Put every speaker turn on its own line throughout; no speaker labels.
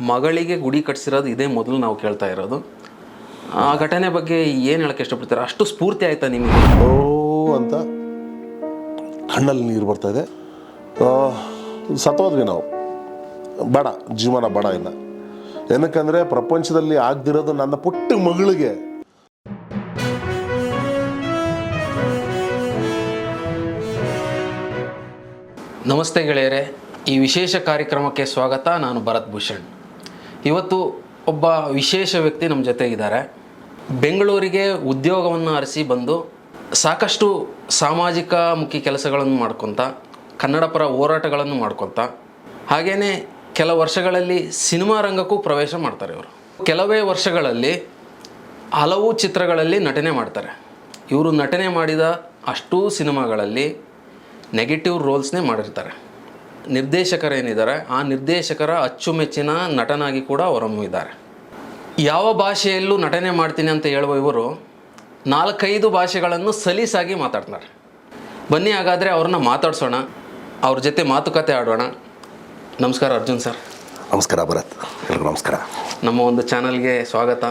ಮಗಳಿಗೆ ಗುಡಿ ಕಟ್ಸಿರೋದು ಇದೇ ಮೊದಲು ನಾವು ಕೇಳ್ತಾ ಇರೋದು. ಆ ಘಟನೆ ಬಗ್ಗೆ ಏನು ಹೇಳಕ್ಕೆ ಇಷ್ಟಪಡ್ತಾರೆ? ಅಷ್ಟು ಸ್ಫೂರ್ತಿ ಆಯ್ತಾ ನಿಮಗೆ?
ಓ ಅಂತ. ಕಣ್ಣಲ್ಲಿ ನೀರು ಬರ್ತಾ ಇದೆ. ಆ, ಸತ್ತೋದ್ವಿ ನಾವು. ಬಡ ಜೀವನ ಬಡ ಇಲ್ಲ ಏನಕ್ಕಂದ್ರೆ ಪ್ರಪಂಚದಲ್ಲಿ ಆಗ್ದಿರೋದು ನನ್ನ ಪುಟ್ಟ ಮಗಳಿಗೆ.
ನಮಸ್ತೆ ಗೆಳೆಯರೆ ಈ ವಿಶೇಷ ಕಾರ್ಯಕ್ರಮಕ್ಕೆ ಸ್ವಾಗತ. ನಾನು ಭರತ್ ಭೂಷಣ್. ಇವತ್ತು ಒಬ್ಬ ವಿಶೇಷ ವ್ಯಕ್ತಿ ನಮ್ಮ ಜೊತೆ ಇದ್ದಾರೆ. ಬೆಂಗಳೂರಿಗೆ ಉದ್ಯೋಗವನ್ನು ಅರಸಿ ಬಂದು ಸಾಕಷ್ಟು ಸಾಮಾಜಿಕ ಮುಖಿ ಕೆಲಸಗಳನ್ನು ಮಾಡ್ಕೊತ ಕನ್ನಡ ಪರ ಹೋರಾಟಗಳನ್ನು ಮಾಡ್ಕೊತ ಹಾಗೆಯೇ ಕೆಲ ವರ್ಷಗಳಲ್ಲಿ ಸಿನಿಮಾ ರಂಗಕ್ಕೂ ಪ್ರವೇಶ ಮಾಡ್ತಾರೆ ಇವರು. ಕೆಲವೇ ವರ್ಷಗಳಲ್ಲಿ ಹಲವು ಚಿತ್ರಗಳಲ್ಲಿ ನಟನೆ ಮಾಡ್ತಾರೆ. ಇವರು ನಟನೆ ಮಾಡಿದ ಅಷ್ಟೂ ಸಿನಿಮಾಗಳಲ್ಲಿ ನೆಗೆಟಿವ್ ರೋಲ್ಸ್ನೇ ಮಾಡಿರ್ತಾರೆ. ನಿರ್ದೇಶಕರೇನಿದ್ದಾರೆ ಆ ನಿರ್ದೇಶಕರ ಅಚ್ಚುಮೆಚ್ಚಿನ ನಟನಾಗಿ ಕೂಡ ಹೊರಹೊಮ್ಮಿದ್ದಾರೆ ಯಾವ ಭಾಷೆಯಲ್ಲೂ ನಟನೆ ಮಾಡ್ತೀನಿ ಅಂತ ಹೇಳುವ ಇವರು ನಾಲ್ಕೈದು ಭಾಷೆಗಳನ್ನು ಸಲೀಸಾಗಿ ಮಾತಾಡ್ತಾರೆ. ಬನ್ನಿ ಹಾಗಾದರೆ ಅವ್ರನ್ನ ಮಾತಾಡ್ಸೋಣ ಅವ್ರ ಜೊತೆ ಮಾತುಕತೆ ಆಡೋಣ. ನಮಸ್ಕಾರ ಅರ್ಜುನ್ ಸರ್.
ನಮಸ್ಕಾರ ಭರತ್. ಎಲ್ರಿಗೂ ನಮಸ್ಕಾರ.
ನಮ್ಮ ಒಂದು ಚಾನಲ್ಗೆ ಸ್ವಾಗತ.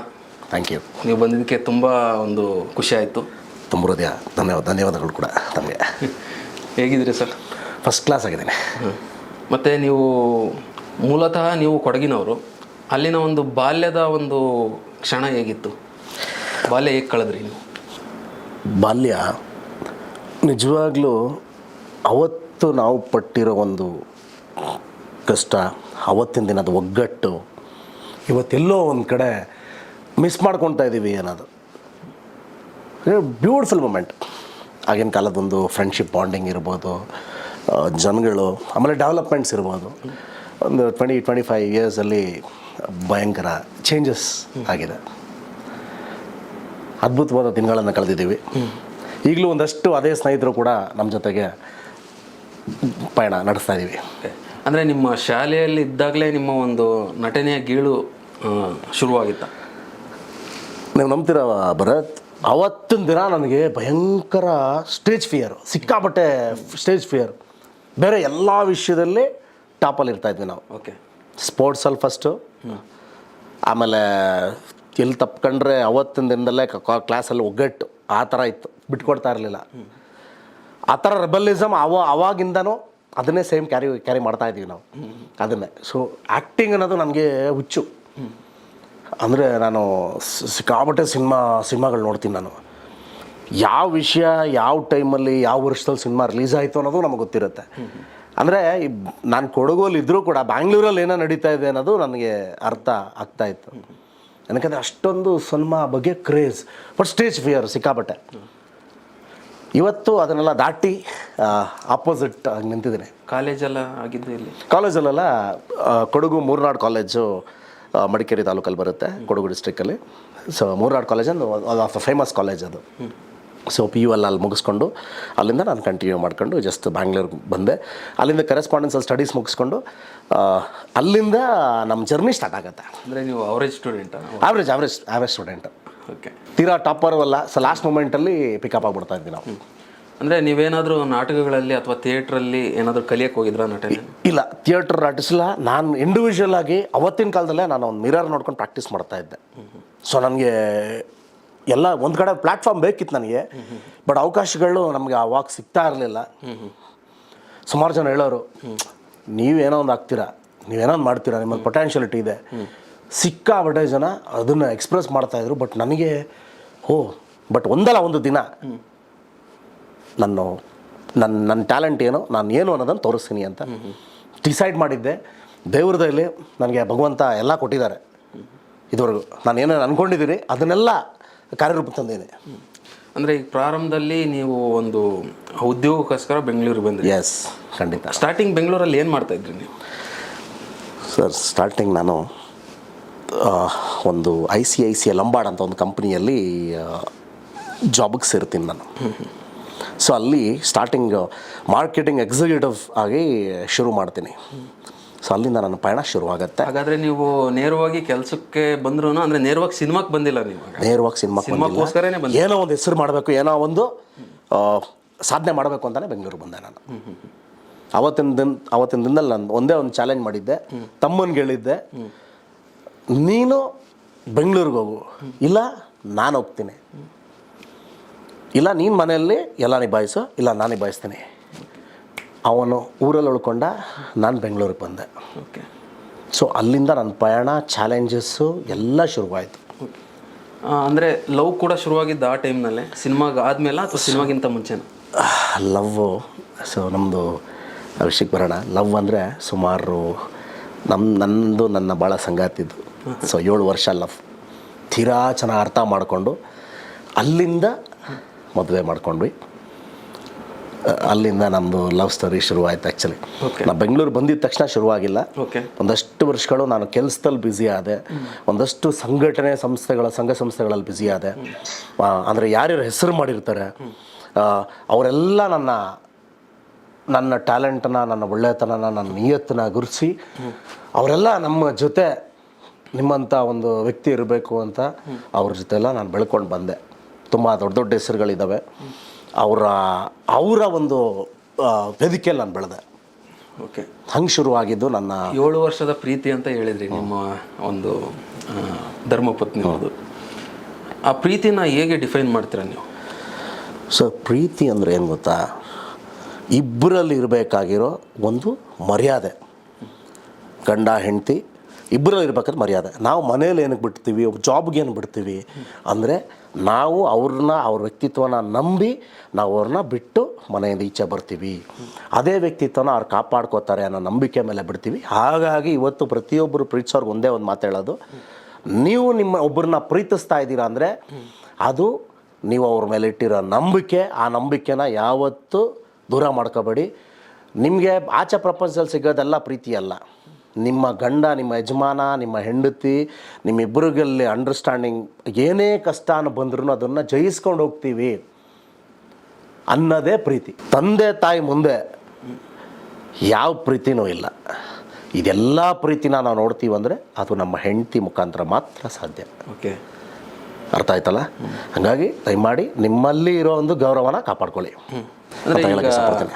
ಥ್ಯಾಂಕ್ ಯು
ನೀವು ಬಂದಿದ್ದಕ್ಕೆ ತುಂಬ ಒಂದು ಖುಷಿ ಆಯಿತು.
ತುಂಬ ಹೃದಯ ಧನ್ಯವಾದ ಧನ್ಯವಾದಗಳು ಕೂಡ ತಮಗೆ
ಹೇಗಿದ್ದೀರಿ ಸರ್?
ಫಸ್ಟ್ ಕ್ಲಾಸ್ ಆಗಿದ್ದೀನಿ.
ಮತ್ತು ನೀವು ಮೂಲತಃ ನೀವು ಕೊಡಗಿನವರು. ಅಲ್ಲಿನ ಒಂದು ಬಾಲ್ಯದ ಒಂದು ಕ್ಷಣ ಹೇಗಿತ್ತು? ಬಾಲ್ಯ ಹೇಗೆ ಕಳೆದ್ರಿ ನೀವು?
ಬಾಲ್ಯ ನಿಜವಾಗ್ಲೂ ಅವತ್ತು ನಾವು ಪಟ್ಟಿರೋ ಒಂದು ಕಷ್ಟ ಅವತ್ತಿನ ದಿನದ ಒಗ್ಗಟ್ಟು ಇವತ್ತೆಲ್ಲೋ ಒಂದು ಕಡೆ ಮಿಸ್ ಮಾಡ್ಕೊತಾ ಇದ್ದೀವಿ ಅನ್ನೋದು. ಬ್ಯೂಟಿಫುಲ್ ಮೂಮೆಂಟ್ ಆಗಿನ ಕಾಲದೊಂದು ಫ್ರೆಂಡ್ಶಿಪ್ ಬಾಂಡಿಂಗ್ ಇರ್ಬೋದು ಜನಗಳು ಆಮೇಲೆ ಡೆವಲಪ್ಮೆಂಟ್ಸ್ ಇರ್ಬೋದು. ಒಂದು ಟ್ವೆಂಟಿ ಟ್ವೆಂಟಿ ಫೈವ್ ಇಯರ್ಸಲ್ಲಿ ಭಯಂಕರ ಚೇಂಜಸ್ ಆಗಿದೆ. ಅದ್ಭುತವಾದ ದಿನಗಳನ್ನು ಕಳೆದಿದ್ದೀವಿ. ಈಗಲೂ ಒಂದಷ್ಟು ಅದೇ ಸ್ನೇಹಿತರು ಕೂಡ ನಮ್ಮ ಜೊತೆಗೆ ಪಯಣ ನಡೆಸ್ತಾ ಇದ್ದೀವಿ
ಅಂದರೆ ನಿಮ್ಮ ಶಾಲೆಯಲ್ಲಿ ಇದ್ದಾಗಲೇ ನಿಮ್ಮ ಒಂದು ನಟನೆಯ ಗೀಳು ಶುರುವಾಗಿತ್ತ?
ನೀವು ನಂಬ್ತೀರ ಭರತ್? ಅವತ್ತಿನ ದಿನ ನನಗೆ ಭಯಂಕರ ಸ್ಟೇಜ್ ಫಿಯರ್ ಸಿಕ್ಕಾಪಟ್ಟೆ ಸ್ಟೇಜ್ ಫಿಯರ್ ಬೇರೆ ಎಲ್ಲ ವಿಷಯದಲ್ಲಿ ಟಾಪಲ್ಲಿ ಇರ್ತಾ ಇದ್ವಿ ನಾವು.
ಓಕೆ
ಸ್ಪೋರ್ಟ್ಸಲ್ಲಿ ಫಸ್ಟು ಆಮೇಲೆ ಎಲ್ಲಿ ತಪ್ಕೊಂಡ್ರೆ ಅವತ್ತಿನ ದಿನದಲ್ಲೇ ಕ್ಲಾಸಲ್ಲಿ ಒಗ್ಗಟ್ಟು ಆ ಥರ ಇತ್ತು. ಬಿಟ್ಕೊಡ್ತಾ ಇರಲಿಲ್ಲ. ಆ ಥರ ರೆಬಲಿಸಮ್ ಅವ ಅವಾಗಿಂದನೂ ಅದನ್ನೇ ಸೇಮ್ ಕ್ಯಾರಿ ಕ್ಯಾರಿ ಮಾಡ್ತಾ ಇದ್ದೀವಿ ನಾವು. ಅದನ್ನೇ. ಸೊ ಆ್ಯಕ್ಟಿಂಗ್ ಅನ್ನೋದು ನನಗೆ ಹುಚ್ಚು. ಅಂದರೆ ನಾನು ಸಿಕ್ಕಾಬಟ್ಟೆ ಸಿನಿಮಾ ಸಿನಿಮಾಗಳು ನೋಡ್ತೀನಿ ನಾನು. ಯಾವ ವಿಷಯ ಯಾವ ಟೈಮಲ್ಲಿ ಯಾವ ವರ್ಷದಲ್ಲಿ ಸಿನಿಮಾ ರಿಲೀಸ್ ಆಯಿತು ಅನ್ನೋದು ನಮಗೆ ಗೊತ್ತಿರುತ್ತೆ. ಅಂದರೆ ನಾನು ಕೊಡಗಲ್ಲಿ ಇದ್ದರೂ ಕೂಡ ಬ್ಯಾಂಗ್ಳೂರಲ್ಲಿ ಏನೋ ನಡೀತಾ ಇದೆ ಅನ್ನೋದು ನನಗೆ ಅರ್ಥ ಆಗ್ತಾ ಇತ್ತು. ಯಾಕಂದರೆ ಅಷ್ಟೊಂದು ಸಿನಿಮಾ ಬಗ್ಗೆ ಕ್ರೇಜ್ ಬಟ್ ಸ್ಟೇಜ್ ಫಿಯರ್ ಸಿಕ್ಕಾಪಟ್ಟೆ. ಇವತ್ತು ಅದನ್ನೆಲ್ಲ ದಾಟಿ ಆಪೋಸಿಟ್ ಆಗಿ ನಿಂತಿದ್ದೀನಿ.
ಕಾಲೇಜೆಲ್ಲ ಆಗಿದ್ದು ಇಲ್ಲಿ
ಕಾಲೇಜಲ್ಲೆಲ್ಲ ಕೊಡಗು ಮೂರ್ನಾಡು ಕಾಲೇಜು ಮಡಿಕೇರಿ ತಾಲೂಕಲ್ಲಿ ಬರುತ್ತೆ ಕೊಡಗು ಡಿಸ್ಟ್ರಿಕ್ಕಲ್ಲಿ ಸೊ ಮೂರ್ನಾಡು ಕಾಲೇಜ್ ಒಂದು ಫೇಮಸ್ ಕಾಲೇಜ್ ಅದು. ಸೊ ಪಿ ಯು ಅಲ್ಲಿ ಅಲ್ಲಿ ಮುಗಿಸ್ಕೊಂಡು ಅಲ್ಲಿಂದ ನಾನು ಕಂಟಿನ್ಯೂ ಮಾಡ್ಕೊಂಡು ಜಸ್ಟ್ ಬ್ಯಾಂಗ್ಳೂರ್ಗೆ ಬಂದೆ. ಅಲ್ಲಿಂದ ಕರೆಸ್ಪಾಂಡೆನ್ಸ್ ಅಲ್ಲಿ ಸ್ಟಡೀಸ್ ಮುಗಿಸ್ಕೊಂಡು ಅಲ್ಲಿಂದ ನಮ್ಮ ಜರ್ನಿ ಸ್ಟಾರ್ಟ್ ಆಗುತ್ತೆ.
ಅಂದರೆ ನೀವು average student
average average average student
okay
ತೀರಾ ಟಾಪರ್ ಅಲ್ಲ ಸೊ ಲಾಸ್ಟ್ ಮೂಮೆಂಟಲ್ಲಿ ಪಿಕಪ್ ಆಗಿಬಿಡ್ತಾ ಇದ್ವಿ ನಾವು.
ಅಂದರೆ ನೀವೇನಾದರೂ ನಾಟಕಗಳಲ್ಲಿ ಅಥವಾ ಥಿಯೇಟ್ರಲ್ಲಿ ಏನಾದರೂ ಕಲಿಯಕ್ಕೆ ಹೋಗಿದ್ರಾ ನಟನೆ
ಇಲ್ಲ ಥಿಯೇಟರ್ ಆರ್ಟಿಸ್ಟ್ ಇಲ್ಲ. ನಾನು ಇಂಡಿವಿಜುವಲ್ ಆಗಿ ಅವತ್ತಿನ ಕಾಲದಲ್ಲೇ ನಾನು ಒಂದು ಮಿರರ್ ನೋಡ್ಕೊಂಡು ಪ್ರಾಕ್ಟೀಸ್ ಮಾಡ್ತಾ ಇದ್ದೆ. ಸೊ ನನಗೆ ಎಲ್ಲ ಒಂದು ಕಡೆ ಪ್ಲ್ಯಾಟ್ಫಾರ್ಮ್ ಬೇಕಿತ್ತು ನನಗೆ ಬಟ್ ಅವಕಾಶಗಳು ನಮಗೆ ಆವಾಗ ಸಿಗ್ತಾ ಇರಲಿಲ್ಲ. ಸುಮಾರು ಜನ ಹೇಳೋರು, ನೀವೇನೋ ಒಂದು ಆಗ್ತೀರಾ ನೀವೇನೋ ಒಂದು ಮಾಡ್ತೀರಾ? ನಿಮ್ಮಲ್ಲಿ ಪೊಟ್ಯಾನ್ಷಿಯಲಿಟಿ ಇದೆ. ಸಿಕ್ಕಾಬಟ್ಟೆ ಜನ ಅದನ್ನು ಎಕ್ಸ್ಪ್ರೆಸ್ ಮಾಡ್ತಾಯಿದ್ರು ಬಟ್ ನನಗೆ, ಓ ಬಟ್ ಒಂದಲ್ಲ, ಒಂದು ದಿನ. ನಾನು ನನ್ನ ನನ್ನ ಟ್ಯಾಲೆಂಟ್ ಏನು, ನಾನು ಏನು ಅನ್ನೋದನ್ನು ತೋರಿಸ್ತೀನಿ ಅಂತ. ಡಿಸೈಡ್ ಮಾಡಿದ್ದೆ. ದೇವ್ರದಲ್ಲಿ ನನಗೆ ಭಗವಂತ ಎಲ್ಲ ಕೊಟ್ಟಿದ್ದಾರೆ. ಇದುವರೆಗೂ ನಾನು ಏನೇನು ಅಂದ್ಕೊಂಡಿದ್ದೀನಿ ಅದನ್ನೆಲ್ಲ ಕಾರ್ಯರೂಪ ತಂದಿದೆ.
ಅಂದರೆ ಈಗ ಪ್ರಾರಂಭದಲ್ಲಿ ನೀವು ಒಂದು ಉದ್ಯೋಗಕ್ಕೋಸ್ಕರ ಬೆಂಗಳೂರಿಗೆ ಬಂದ್ರಿ.
ಎಸ್ ಖಂಡಿತ.
ಸ್ಟಾರ್ಟಿಂಗ್ ಬೆಂಗಳೂರಲ್ಲಿ ಏನು ಮಾಡ್ತಾ ಇದ್ರಿ ನೀವು?
ಸರ್ ಸ್ಟಾರ್ಟಿಂಗ್ ನಾನು ಒಂದು I C I C Lombard ಅಂತ ಒಂದು ಕಂಪ್ನಿಯಲ್ಲಿ ಜಾಬಿಗೆ ಸೇರ್ತೀನಿ ನಾನು. ಸೊ ಅಲ್ಲಿ ಸ್ಟಾರ್ಟಿಂಗ್ ಮಾರ್ಕೆಟಿಂಗ್ ಎಕ್ಸಿಕ್ಯೂಟಿವ್ ಆಗಿ ಶುರು ಮಾಡ್ತೀನಿ. ಸೊ ಅಲ್ಲಿಂದ ನನ್ನ ಪಯಣ ಶುರುವಾಗುತ್ತೆ.
ಹಾಗಾದ್ರೆ ನೀವು ನೇರವಾಗಿ ಕೆಲಸಕ್ಕೆ ಬಂದ್ರು ಅಂದ್ರೆ ನೇರವಾಗಿ ಸಿನಿಮಾಕ್ಕೆ ಬಂದಿಲ್ಲ ನೀವು.
ನೇರವಾಗಿ ಸಿನಿಮಾ ಏನೋ ಒಂದು ಹೆಸರು ಮಾಡಬೇಕು ಏನೋ ಒಂದು ಸಾಧನೆ ಮಾಡಬೇಕು ಅಂತಲೇ ಬೆಂಗಳೂರು ಬಂದೆ ನಾನು. ಅವತ್ತಿನ ದಿನ ಅವತ್ತಿನ ದಿನದಲ್ಲಿ ನಾನು ಒಂದೇ ಒಂದು ಚಾಲೆಂಜ್ ಮಾಡಿದ್ದೆ. ತಮ್ಮನಿಗೆ ಹೇಳಿದ್ದೆ ನೀನು ಬೆಂಗಳೂರಿಗೆ ಹೋಗು ಇಲ್ಲ ನಾನು ಹೋಗ್ತೀನಿ. ಇಲ್ಲ ನೀನು ಮನೆಯಲ್ಲಿ ಎಲ್ಲ ನಿಭಾಯಿಸು ಇಲ್ಲ ನಾನು ನಿಭಾಯಿಸ್ತೀನಿ. ಅವನು ಊರಲ್ಲಿ ಉಳ್ಕೊಂಡ ನಾನು ಬೆಂಗಳೂರಿಗೆ ಬಂದೆ.
ಓಕೆ
ಸೊ ಅಲ್ಲಿಂದ ನನ್ನ ಪ್ರಯಾಣ ಚಾಲೆಂಜಸ್ಸು ಎಲ್ಲ ಶುರುವಾಯಿತು.
ಅಂದರೆ ಲವ್ ಕೂಡ ಶುರುವಾಗಿದ್ದು ಆ ಟೈಮ್ನಲ್ಲೇ ಸಿನಿಮಾಗೆ ಆದಮೇಲೆ ಅಥವಾ ಸಿನಿಮಾಗಿಂತ ಮುಂಚೆ
ಲವ್ವು ಸೊ ನಮ್ಮದು ವಿಷಯಕ್ಕೆ ಬರೋಣ. ಲವ್ ಅಂದರೆ ಸುಮಾರು ನಮ್ಮ ನನ್ನದು ನನ್ನ ಭಾಳ ಸಂಗಾತಿದ್ದು ಸೊ ಏಳು ವರ್ಷ ಲವ್ ತೀರಾ ಚೆನ್ನಾಗಿ ಅರ್ಥ ಮಾಡಿಕೊಂಡು ಅಲ್ಲಿಂದ ಮದುವೆ ಮಾಡ್ಕೊಂಡ್ವಿ. ಅಲ್ಲಿಂದ ನಮ್ಮದು ಲವ್ ಸ್ಟೋರಿ ಶುರುವಾಯಿತು ಆ್ಯಕ್ಚುಲಿ. ನಾನು ಬೆಂಗಳೂರು ಬಂದಿದ ತಕ್ಷಣ ಶುರುವಾಗಿಲ್ಲ. ಒಂದಷ್ಟು ವರ್ಷಗಳು ನಾನು ಕೆಲಸದಲ್ಲಿ ಬ್ಯುಸಿ ಆದೆ. ಒಂದಷ್ಟು ಸಂಘಟನೆ ಸಂಸ್ಥೆಗಳ ಸಂಘ ಸಂಸ್ಥೆಗಳಲ್ಲಿ ಬ್ಯುಸಿ ಆದೆ. ಅಂದರೆ ಯಾರ್ಯಾರು ಹೆಸರು ಮಾಡಿರ್ತಾರೆ ಅವರೆಲ್ಲ ನನ್ನ ನನ್ನ ಟ್ಯಾಲೆಂಟನ್ನ ನನ್ನ ಒಳ್ಳೆತನನ ನನ್ನ ನಿಯತ್ತನ್ನ ಗುರುಸಿ ಅವರೆಲ್ಲ ನಮ್ಮ ಜೊತೆ ನಿಮ್ಮಂಥ ಒಂದು ವ್ಯಕ್ತಿ ಇರಬೇಕು ಅಂತ ಅವ್ರ ಜೊತೆ ಎಲ್ಲ ನಾನು ಬೆಳ್ಕೊಂಡು ಬಂದೆ. ತುಂಬ ದೊಡ್ಡ ದೊಡ್ಡ ಹೆಸರುಗಳಿದ್ದಾವೆ ಅವರ ಅವರ ಒಂದು ವೇದಿಕೆಯಲ್ಲಿ ನಾನು ಬೆಳೆದೆ.
ಓಕೆ.
ಹಂಗೆ ಶುರುವಾಗಿದ್ದು ನನ್ನ
ಏಳು ವರ್ಷದ ಪ್ರೀತಿ ಅಂತ ಹೇಳಿದ್ರಿ ನಿಮ್ಮ ಒಂದು ಧರ್ಮಪತ್ನಿ ಅದು ಆ ಪ್ರೀತಿನ ಹೇಗೆ ಡಿಫೈನ್ ಮಾಡ್ತೀರಾ ನೀವು?
ಸೊ ಪ್ರೀತಿ ಅಂದರೆ ಏನು ಗೊತ್ತಾ? ಇಬ್ಬರಲ್ಲಿ ಇರಬೇಕಾಗಿರೋ ಒಂದು ಮರ್ಯಾದೆ. ಗಂಡ ಹೆಂಡತಿ ಇಬ್ಬರಲ್ಲಿ ಇರ್ಬೇಕಾದ್ರೆ ಮರ್ಯಾದೆ. ನಾವು ಮನೇಲಿ ಏನಕ್ಕೆ ಬಿಡ್ತೀವಿ ಜಾಬ್ಗೆ ಏನು ಬಿಡ್ತೀವಿ ಅಂದರೆ ನಾವು ಅವ್ರನ್ನ, ಅವ್ರ ವ್ಯಕ್ತಿತ್ವನ ನಂಬಿ ನಾವು ಅವ್ರನ್ನ ಬಿಟ್ಟು ಮನೆಯಿಂದ ಈಚೆ ಬರ್ತೀವಿ. ಅದೇ ವ್ಯಕ್ತಿತ್ವನ ಅವ್ರು ಕಾಪಾಡ್ಕೋತಾರೆ ಅನ್ನೋ ನಂಬಿಕೆ ಮೇಲೆ ಬಿಡ್ತೀವಿ. ಹಾಗಾಗಿ ಇವತ್ತು ಪ್ರತಿಯೊಬ್ಬರು ಪ್ರೀತಿಸೋರ್ಗೆ ಒಂದೇ ಒಂದು ಮಾತು ಹೇಳೋದು, ನೀವು ನಿಮ್ಮ ಒಬ್ಬರನ್ನ ಪ್ರೀತಿಸ್ತಾ ಇದ್ದೀರಾ ಅಂದರೆ ಅದು ನೀವು ಅವ್ರ ಮೇಲೆ ಇಟ್ಟಿರೋ ನಂಬಿಕೆ, ಆ ನಂಬಿಕೆನ ಯಾವತ್ತೂ ದೂರ ಮಾಡ್ಕೋಬೇಡಿ. ನಿಮಗೆ ಆಚೆ ಪ್ರಪಂಚದಲ್ಲಿ ಸಿಗೋದೆಲ್ಲ ಪ್ರೀತಿ ಅಲ್ಲ ನಿಮ್ಮ ಗಂಡ ನಿಮ್ಮ ಯಜಮಾನ ನಿಮ್ಮ ಹೆಂಡತಿ ನಿಮ್ಮಿಬ್ಬರಿಗಲ್ಲಿ ಅಂಡರ್ಸ್ಟ್ಯಾಂಡಿಂಗ್ ಏನೇ ಕಷ್ಟ ಬಂದ್ರೂ ಅದನ್ನು ಜಯಿಸ್ಕೊಂಡು ಹೋಗ್ತೀವಿ ಅನ್ನೋದೇ ಪ್ರೀತಿ. ತಂದೆ ತಾಯಿ ಮುಂದೆ ಯಾವ ಪ್ರೀತಿನೂ ಇಲ್ಲ. ಇದೆಲ್ಲ ಪ್ರೀತಿನ ನಾವು ನೋಡ್ತೀವಿ ಅಂದರೆ ಅದು ನಮ್ಮ ಹೆಂಡತಿ ಮುಖಾಂತರ ಮಾತ್ರ ಸಾಧ್ಯ.
ಓಕೆ.
ಅರ್ಥ ಆಯ್ತಲ್ಲ? ಹಾಗಾಗಿ ದಯಮಾಡಿ ನಿಮ್ಮಲ್ಲಿ ಇರೋ ಒಂದು ಗೌರವನ ಕಾಪಾಡ್ಕೊಳ್ಳಿ.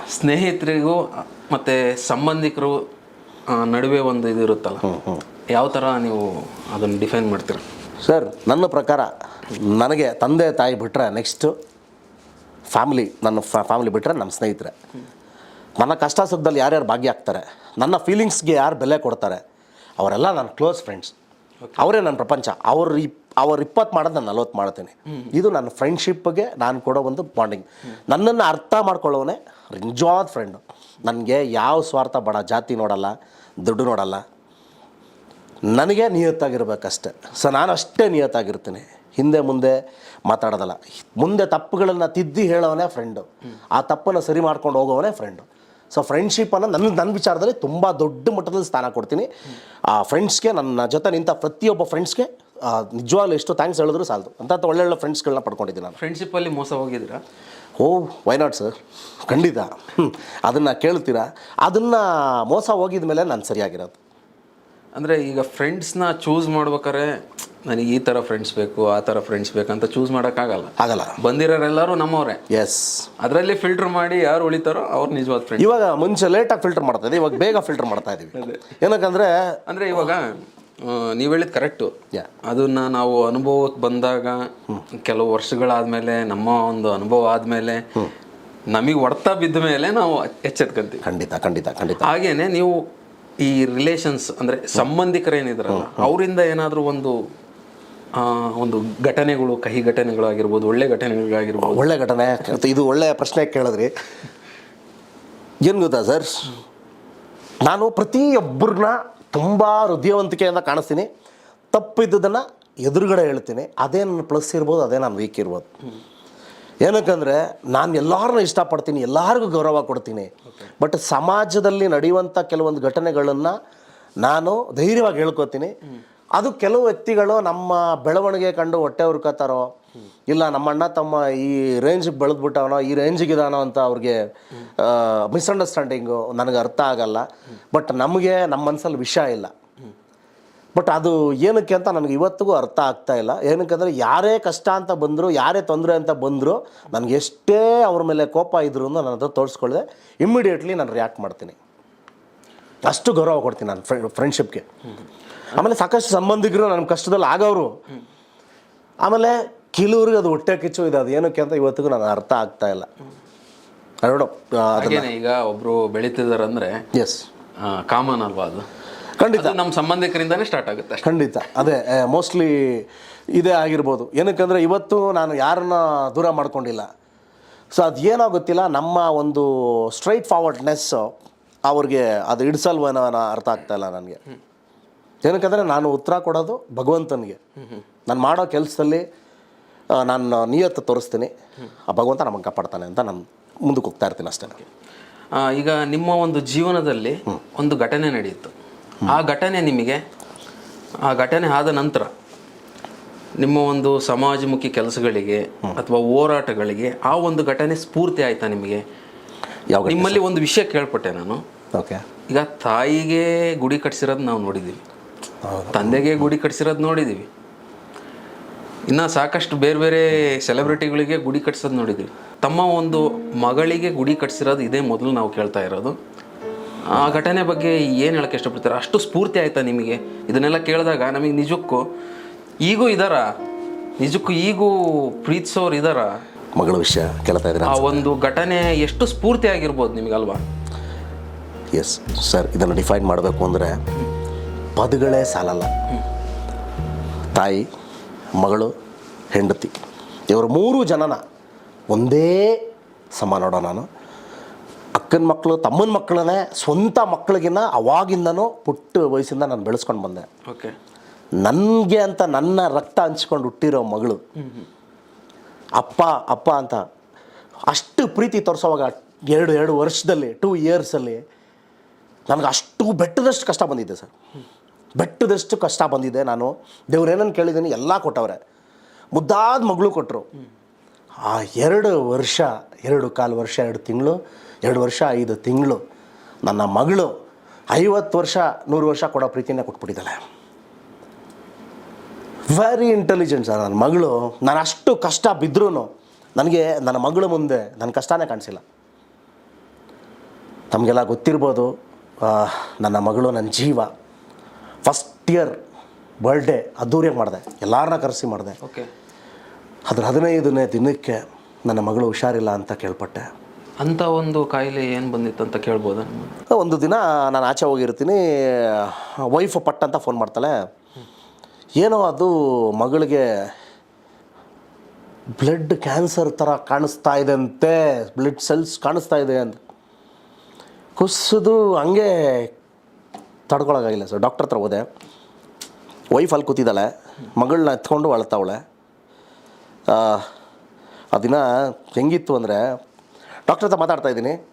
ಸ್ನೇಹಿತರಿಗೂ ಮತ್ತೆ ಸಂಬಂಧಿಕರು ನಡುವೆ ಒಂದು ಇದು ಇರುತ್ತಲ್ಲ? ಯಾವ ಥರ ನೀವು ಅದನ್ನು ಡಿಫೈನ್ ಮಾಡ್ತೀರ?
ಸರ್ ನನ್ನ ಪ್ರಕಾರ ನನಗೆ ತಂದೆ ತಾಯಿ ಬಿಟ್ಟರೆ ನೆಕ್ಸ್ಟು ಫ್ಯಾಮಿಲಿ ನನ್ನ ಫ್ಯಾಮಿಲಿ ಬಿಟ್ಟರೆ ನಮ್ಮ ಸ್ನೇಹಿತರೆ. ನನ್ನ ಕಷ್ಟ ಸುಖದಲ್ಲಿ ಯಾರ್ಯಾರು ಭಾಗಿಯಾಗ್ತಾರೆ ನನ್ನ ಫೀಲಿಂಗ್ಸ್ಗೆ ಯಾರು ಬೆಲೆ ಕೊಡ್ತಾರೆ ಅವರೆಲ್ಲ ನನ್ನ ಕ್ಲೋಸ್ ಫ್ರೆಂಡ್ಸ್ ಅವರೇ ನನ್ನ ಪ್ರಪಂಚ. ಅವ್ರ ಇಪ್ ಅವ್ರು ಇಪ್ಪತ್ತು ಮಾಡೋದು ನಾನು ನಲ್ವತ್ತು ಮಾಡ್ತೀನಿ. ಇದು ನನ್ನ ಫ್ರೆಂಡ್ಶಿಪ್ಗೆ ನಾನು ಕೊಡೋ ಒಂದು ಬಾಂಡಿಂಗ್ ನನ್ನನ್ನು ಅರ್ಥ ಮಾಡ್ಕೊಳ್ಳೋನೆ ನಿಜವಾದ ಫ್ರೆಂಡು ನನಗೆ ಯಾವ ಸ್ವಾರ್ಥ ಬಡ ಜಾತಿ ನೋಡಲ್ಲ. ದುಡ್ಡು ನೋಡಲ್ಲ. ನನಗೆ ನಿಯತ್ತಾಗಿರ್ಬೇಕಷ್ಟೆ. ಸೊ ನಾನು ಅಷ್ಟೇ ನಿಯತ್ತಾಗಿರ್ತೀನಿ. ಹಿಂದೆ ಮುಂದೆ ಮಾತಾಡೋದಲ್ಲ. ಮುಂದೆ ತಪ್ಪುಗಳನ್ನು ತಿದ್ದಿ ಹೇಳೋವನೇ ಫ್ರೆಂಡು ಆ ತಪ್ಪನ್ನು ಸರಿ ಮಾಡ್ಕೊಂಡು ಹೋಗೋವನೇ ಫ್ರೆಂಡು ಸೊ ಫ್ರೆಂಡ್ಶಿಪ್ಪನ್ನು ನನ್ನ ನನ್ನ ವಿಚಾರದಲ್ಲಿ ತುಂಬ ದೊಡ್ಡ ಮಟ್ಟದಲ್ಲಿ ಸ್ಥಾನ ಕೊಡ್ತೀನಿ. ಆ ಫ್ರೆಂಡ್ಸ್ಗೆ ನನ್ನ ಜೊತೆ ನಿಂತ ಪ್ರತಿಯೊಬ್ಬ ಫ್ರೆಂಡ್ಸ್ಗೆ ನಿಜವಾಗ್ಲೂ ಎಷ್ಟು ಥ್ಯಾಂಕ್ಸ್ ಹೇಳಿದ್ರು ಸಾಲದು. ಅಂತ ಒಳ್ಳೊಳ್ಳೆ ಫ್ರೆಂಡ್ಸ್ಗಳನ್ನ ಪಡ್ಕೊಂಡಿದ್ದೀನಿ ನಾನು.
ಫ್ರೆಂಡ್ಶಿಪ್ಪಲ್ಲಿ ಮೋಸ ಹೋಗಿದ್ದೀರಾ?
ಓ ವೈ ನಾಟ್ ಸರ್ ಖಂಡಿತ. ಅದನ್ನು ಕೇಳ್ತೀರಾ? ಅದನ್ನು ಮೋಸ ಹೋಗಿದ ಮೇಲೆ ನಾನು ಸರಿಯಾಗಿರೋದು.
ಅಂದರೆ ಈಗ ಫ್ರೆಂಡ್ಸ್ನ ಚೂಸ್ ಮಾಡ್ಬೇಕಾದ್ರೆ ನನಗೆ ಈ ಥರ ಫ್ರೆಂಡ್ಸ್ ಬೇಕು ಆ ಥರ ಫ್ರೆಂಡ್ಸ್ ಬೇಕಂತ ಚೂಸ್ ಮಾಡೋಕ್ಕಾಗಲ್ಲ.
ಆಗಲ್ಲ.
ಬಂದಿರೋರೆಲ್ಲರೂ ನಮ್ಮವರೇ.
ಎಸ್
ಅದರಲ್ಲಿ ಫಿಲ್ಟರ್ ಮಾಡಿ ಯಾರು ಉಳಿತಾರೋ ಅವ್ರು ನಿಜವಾದ ಫ್ರೆಂಡ್
ಇವಾಗ ಮುಂಚೆ ಲೇಟಾಗಿ ಫಿಲ್ಟರ್ ಮಾಡ್ತಾ ಇದ್ದೀವಿ ಇವಾಗ ಬೇಗ ಫಿಲ್ಟರ್ ಮಾಡ್ತಾ ಇದ್ದೀವಿ ಏನಕ್ಕಂದರೆ
ಅಂದರೆ ಇವಾಗ ನೀವು ಹೇಳಿದ ಕರೆಕ್ಟು
ಯಾ
ಅದನ್ನ ನಾವು ಅನುಭವಕ್ಕೆ ಬಂದಾಗ ಕೆಲವು ವರ್ಷಗಳಾದ್ಮೇಲೆ ನಮ್ಮ ಒಂದು ಅನುಭವ ಆದಮೇಲೆ ನಮಗೆ ಹೊಡ್ತಾ ಬಿದ್ದ ಮೇಲೆ ನಾವು ಎಚ್ಚೆತ್ಕೊಂತೀವಿ.
ಖಂಡಿತ ಖಂಡಿತ ಖಂಡಿತ.
ಹಾಗೇನೆ ನೀವು ಈ ರಿಲೇಷನ್ಸ್ ಅಂದರೆ ಸಂಬಂಧಿಕರೇನಿದ್ರಲ್ಲ ಅವರಿಂದ ಏನಾದರೂ ಒಂದು ಒಂದು ಘಟನೆಗಳು ಕಹಿ ಘಟನೆಗಳಾಗಿರ್ಬೋದು ಒಳ್ಳೆ ಘಟನೆಗಳಾಗಿರ್ಬೋದು.
ಒಳ್ಳೆ ಘಟನೆ ಇದು ಒಳ್ಳೆಯ ಪ್ರಶ್ನೆ ಕೇಳಿದ್ರಿ. ಏನು ಗೊತ್ತಾ ಸರ್? ನಾನು ಪ್ರತಿಯೊಬ್ಬರನ್ನ ತುಂಬ ಹೃದಯವಂತಿಕೆಯಿಂದ ಕಾಣಿಸ್ತೀನಿ. ತಪ್ಪಿದ್ದುದನ್ನು ಎದುರುಗಡೆ ಹೇಳ್ತೀನಿ. ಅದೇ ನನ್ನ ಪ್ಲಸ್ ಇರ್ಬೋದು, ಅದೇ ನಾನು ವೀಕ್ ಇರ್ಬೋದು. ಏನಕ್ಕಂದರೆ, ನಾನು ಎಲ್ಲರನ್ನೂ ಇಷ್ಟಪಡ್ತೀನಿ, ಎಲ್ಲರಿಗೂ ಗೌರವ ಕೊಡ್ತೀನಿ. ಬಟ್ ಸಮಾಜದಲ್ಲಿ ನಡೆಯುವಂಥ ಕೆಲವೊಂದು ಘಟನೆಗಳನ್ನು ನಾನು ಧೈರ್ಯವಾಗಿ ಹೇಳ್ಕೊತೀನಿ. ಅದು ಕೆಲವು ವ್ಯಕ್ತಿಗಳು ನಮ್ಮ ಬೆಳವಣಿಗೆ ಕಂಡು ಹೊಟ್ಟೆ ಹುರ್ಕೋತಾರೋ ಇಲ್ಲ ನಮ್ಮ ಅಣ್ಣ ತಮ್ಮ ಈ ರೇಂಜಿಗೆ ಬೆಳೆದ್ಬಿಟ್ಟವನೋ, ಈ ರೇಂಜಿಗಿದಾನೋ ಅಂತ ಅವ್ರಿಗೆ ಮಿಸ್ಅಂಡರ್ಸ್ಟ್ಯಾಂಡಿಂಗು ನನಗೆ ಅರ್ಥ ಆಗಲ್ಲ. ಬಟ್ ನಮಗೆ ನಮ್ಮ ಮನಸ್ಸಲ್ಲಿ ವಿಷಯ ಇಲ್ಲ. ಬಟ್ ಅದು ಏನಕ್ಕೆ ಅಂತ ನನಗೆ ಇವತ್ತಿಗೂ ಅರ್ಥ ಆಗ್ತಾ ಇಲ್ಲ. ಏನಕ್ಕಂದರೆ ಯಾರೇ ಕಷ್ಟ ಅಂತ ಬಂದರು, ಯಾರೇ ತೊಂದರೆ ಅಂತ ಬಂದರೂ, ನನಗೆ ಎಷ್ಟೇ ಅವ್ರ ಮೇಲೆ ಕೋಪ ಇದ್ರು ನಾನು ಅದು ತೋರಿಸ್ಕೊಳ್ಳದೆ ಇಮ್ಮಿಡಿಯೇಟ್ಲಿ ನಾನು ರಿಯಾಕ್ಟ್ ಮಾಡ್ತೀನಿ. ಅಷ್ಟು ಗೌರವ ಕೊಡ್ತೀನಿ ನಾನು ಫ್ರೆಂಡ್ ಫ್ರೆಂಡ್ಶಿಪ್ಗೆ ಆಮೇಲೆ ಸಾಕಷ್ಟು ಸಂಬಂಧಿಕರು ನನ್ನ ಕಷ್ಟದಲ್ಲಿ ಆಗೋರು ಆಮೇಲೆ ಕೆಲವ್ರಿಗೆ ಅದು ಹೊಟ್ಟೆ ಕಿಚ್ಚು ಇದೆ ಅದು ಏನಕ್ಕೆ ಅಂತ ಇವತ್ತಿಗೂ ನನಗೆ ಅರ್ಥ ಆಗ್ತಾ ಇಲ್ಲ. ನೋಡು
ಹಾಗೇನೆ ಈಗ ಒಬ್ರು ಬೆಳೀತಿದಾರೆ ಅಂದ್ರೆ
ಎಸ್
ಕಾಮನ್ ಅಲ್ವಾ ಅದು?
ಖಂಡಿತ.
ಅದು ನಮ್ಮ ಸಂಬಂಧಿಕರಿಂದನೇ ಸ್ಟಾರ್ಟ್ ಆಗುತ್ತೆ
ಖಂಡಿತ. ಅದೇ ಮೋಸ್ಟ್ಲಿ ಇದೇ ಆಗಿರ್ಬೋದು. ಏನಕ್ಕಂದರೆ ಇವತ್ತು ನಾನು ಯಾರನ್ನ ದೂರ ಮಾಡ್ಕೊಂಡಿಲ್ಲ. ಸೊ ಅದು ಏನೋ ಗೊತ್ತಿಲ್ಲ ನಮ್ಮ ಒಂದು ಸ್ಟ್ರೈಟ್ ಫಾರ್ವರ್ಡ್ನೆಸ್ ಅವ್ರಿಗೆ ಅದು ಇಡ್ಸಲ್ವೇನೋ ಅನ್ನೋ ಅರ್ಥ ಆಗ್ತಾ ಇಲ್ಲ ನನಗೆ. ಏನಕ್ಕಂದರೆ ನಾನು ಉತ್ತರ ಕೊಡೋದು ಭಗವಂತನಿಗೆ. ನಾನು ಮಾಡೋ ಕೆಲಸದಲ್ಲಿ ನಾನು ನಿಯತ್ತು ತೋರಿಸ್ತೀನಿ. ಆ ಭಗವಂತ ನಮಗೆ ಕಾಪಾಡ್ತಾನೆ ಅಂತ ನಾನು ಮುಂದಕ್ಕೆ ಹೋಗ್ತಾ ಇರ್ತೀನಿ ಅಷ್ಟೇ.
ಈಗ ನಿಮ್ಮ ಒಂದು ಜೀವನದಲ್ಲಿ ಒಂದು ಘಟನೆ ನಡೆಯಿತು. ಆ ಘಟನೆ ನಿಮಗೆ ಆ ಘಟನೆ ಆದ ನಂತರ ನಿಮ್ಮ ಒಂದು ಸಮಾಜಮುಖಿ ಕೆಲಸಗಳಿಗೆ ಅಥವಾ ಹೋರಾಟಗಳಿಗೆ ಆ ಒಂದು ಘಟನೆ ಸ್ಫೂರ್ತಿ ಆಯ್ತಾ ನಿಮಗೆ?
ಯಾವ
ನಿಮ್ಮಲ್ಲಿ ಒಂದು ವಿಷಯ ಕೇಳ್ಪಟ್ಟೆ ನಾನು.
ಓಕೆ.
ಈಗ ತಾಯಿಗೆ ಗುಡಿ ಕಟ್ಸಿರೋದು ನಾವು ನೋಡಿದ್ದೀವಿ. ತಂದೆಗೆ ಗುಡಿ ಕಟ್ಸಿರೋದು ನೋಡಿದ್ದೀವಿ. ಇನ್ನು ಸಾಕಷ್ಟು ಬೇರೆ ಬೇರೆ ಸೆಲೆಬ್ರಿಟಿಗಳಿಗೆ ಗುಡಿ ಕಟ್ಸೋದು ನೋಡಿದ್ವಿ. ತಮ್ಮ ಒಂದು ಮಗಳಿಗೆ ಗುಡಿ ಕಟ್ಸಿರೋದು ಇದೇ ಮೊದಲು ನಾವು ಕೇಳ್ತಾ ಇರೋದು. ಆ ಘಟನೆ ಬಗ್ಗೆ ಏನು ಹೇಳಕ್ಕೆ ಇಷ್ಟಪಡ್ತಾರೆ? ಅಷ್ಟು ಸ್ಫೂರ್ತಿ ಆಯ್ತಾ ನಿಮಗೆ? ಇದನ್ನೆಲ್ಲ ಕೇಳಿದಾಗ ನಮಗೆ ನಿಜಕ್ಕೂ ಈಗೂ ಇದಾರ? ನಿಜಕ್ಕೂ ಈಗೂ ಪ್ರೀತಿಸೋರು ಇದಾರ?
ಮಗಳ ವಿಷಯ ಕೇಳ್ತಾ ಇದ್ದಾರೆ
ಆ ಒಂದು ಘಟನೆ ಎಷ್ಟು ಸ್ಫೂರ್ತಿ ಆಗಿರ್ಬೋದು ನಿಮಗಲ್ವಾ?
ಎಸ್ ಸರ್ ಇದನ್ನು ಡಿಫೈನ್ ಮಾಡಬೇಕು ಅಂದರೆ ಪದಗಳೇ ಸಾಲಲ್ಲ. ತಾಯಿ ಮಗಳು ಹೆಂಡತಿ. ಇವರು ಮೂರು ಜನನ ಒಂದೇ ಸಮ ನೋಡೋ ನಾನು. ಅಕ್ಕನ ಮಕ್ಕಳು ತಮ್ಮನ ಮಕ್ಕಳನ್ನೇ ಸ್ವಂತ ಮಕ್ಕಳಿಗಿನ್ನ ಅವಾಗಿಂದನೂ ಪುಟ್ಟ ವಯಸ್ಸಿಂದ ನಾನು ಬೆಳೆಸ್ಕೊಂಡು ಬಂದೆ.
ಓಕೆ.
ನನಗೆ ಅಂತ ನನ್ನ ರಕ್ತ ಹಂಚ್ಕೊಂಡು ಹುಟ್ಟಿರೋ ಮಗಳು. ಅಪ್ಪ ಅಪ್ಪ ಅಂತ ಅಷ್ಟು ಪ್ರೀತಿ ತೋರಿಸೋವಾಗ ಎರಡು ಎರಡು ವರ್ಷದಲ್ಲಿ ಟೂ ಇಯರ್ಸಲ್ಲಿ ನನಗೆ ಅಷ್ಟು ಬೆಟ್ಟದಷ್ಟು ಕಷ್ಟ ಬಂದಿದೆ ಸರ್. ಬೆಟ್ಟದಷ್ಟು ಕಷ್ಟ ಬಂದಿದೆ ನಾನು. ದೇವ್ರು ಏನನ್ನು ಕೇಳಿದ್ದೀನಿ ಎಲ್ಲ ಕೊಟ್ಟವ್ರೆ. ಮುದ್ದಾದ ಮಗಳು ಕೊಟ್ಟರು ಆ ಎರಡು ವರ್ಷ, ಎರಡು ಕಾಲು ವರ್ಷ, ಎರಡು ತಿಂಗಳು, ಎರಡು ವರ್ಷ, ಐದು ತಿಂಗಳು ನನ್ನ ಮಗಳು ಐವತ್ತು ವರ್ಷ, ನೂರು ವರ್ಷ ಕೊಡೋ ಪ್ರೀತಿನ ಕೊಟ್ಬಿಟ್ಟಿದ್ದಾಳೆ. ವೆರಿ ಇಂಟೆಲಿಜೆಂಟ್ ಸರ್ ನನ್ನ ಮಗಳು. ನಾನು ಅಷ್ಟು ಕಷ್ಟ ಬಿದ್ದರೂ ನನಗೆ ನನ್ನ ಮಗಳು ಮುಂದೆ ನನ್ನ ಕಷ್ಟನೇ ಕಾಣಿಸಿಲ್ಲ. ತಮಗೆಲ್ಲ ಗೊತ್ತಿರ್ಬೋದು ನನ್ನ ಮಗಳು ನನ್ನ ಜೀವ. ಫಸ್ಟ್ ಇಯರ್ ಬರ್ಡೇ ಅದ್ದೂರಿಯಾಗಿ ಮಾಡಿದೆ. ಎಲ್ಲರನ್ನ ಕರೆಸಿ ಮಾಡಿದೆ.
ಓಕೆ
ಅದ್ರ ಹದಿನೈದನೇ ದಿನಕ್ಕೆ ನನ್ನ ಮಗಳು ಹುಷಾರಿಲ್ಲ ಅಂತ ಕೇಳ್ಪಟ್ಟೆ.
ಅಂಥ ಒಂದು ಕಾಯಿಲೆ ಏನು ಬಂದಿತ್ತು ಅಂತ ಕೇಳ್ಬೋದು
ಒಂದು ದಿನ ನಾನು ಆಚೆ ಹೋಗಿರ್ತೀನಿ ವೈಫ್ ಪಟ್ ಅಂತ ಫೋನ್ ಮಾಡ್ತಾಳೆ. ಏನೋ ಅದು ಮಗಳಿಗೆ ಬ್ಲಡ್ ಕ್ಯಾನ್ಸರ್ ಥರ ಕಾಣಿಸ್ತಾ ಇದೆ ಅಂತೆ ಬ್ಲಡ್ ಸೆಲ್ಸ್ ಕಾಣಿಸ್ತಾ ಇದೆ ಅಂತ. ಕುಸಿದು ಹಂಗೆ ತಡ್ಕೊಳಕ್ಕಾಗಿಲ್ಲ ಸರ್. ಡಾಕ್ಟರ್ ಹತ್ರ ಹೋದೆ. ವೈಫ್ ಅಲ್ಲಿ ಕೂತಿದ್ದಾಳೆ. ಮಗಳನ್ನ ಎತ್ಕೊಂಡು ಅಳ್ತಾವಳೆ. ಆ, ಆ ದಿನ ಹೆಂಗಿತ್ತು ಅಂದರೆ ಡಾಕ್ಟರ್ ಹತ್ರ ಮಾತಾಡ್ತಾ ಇದ್ದೀನಿ.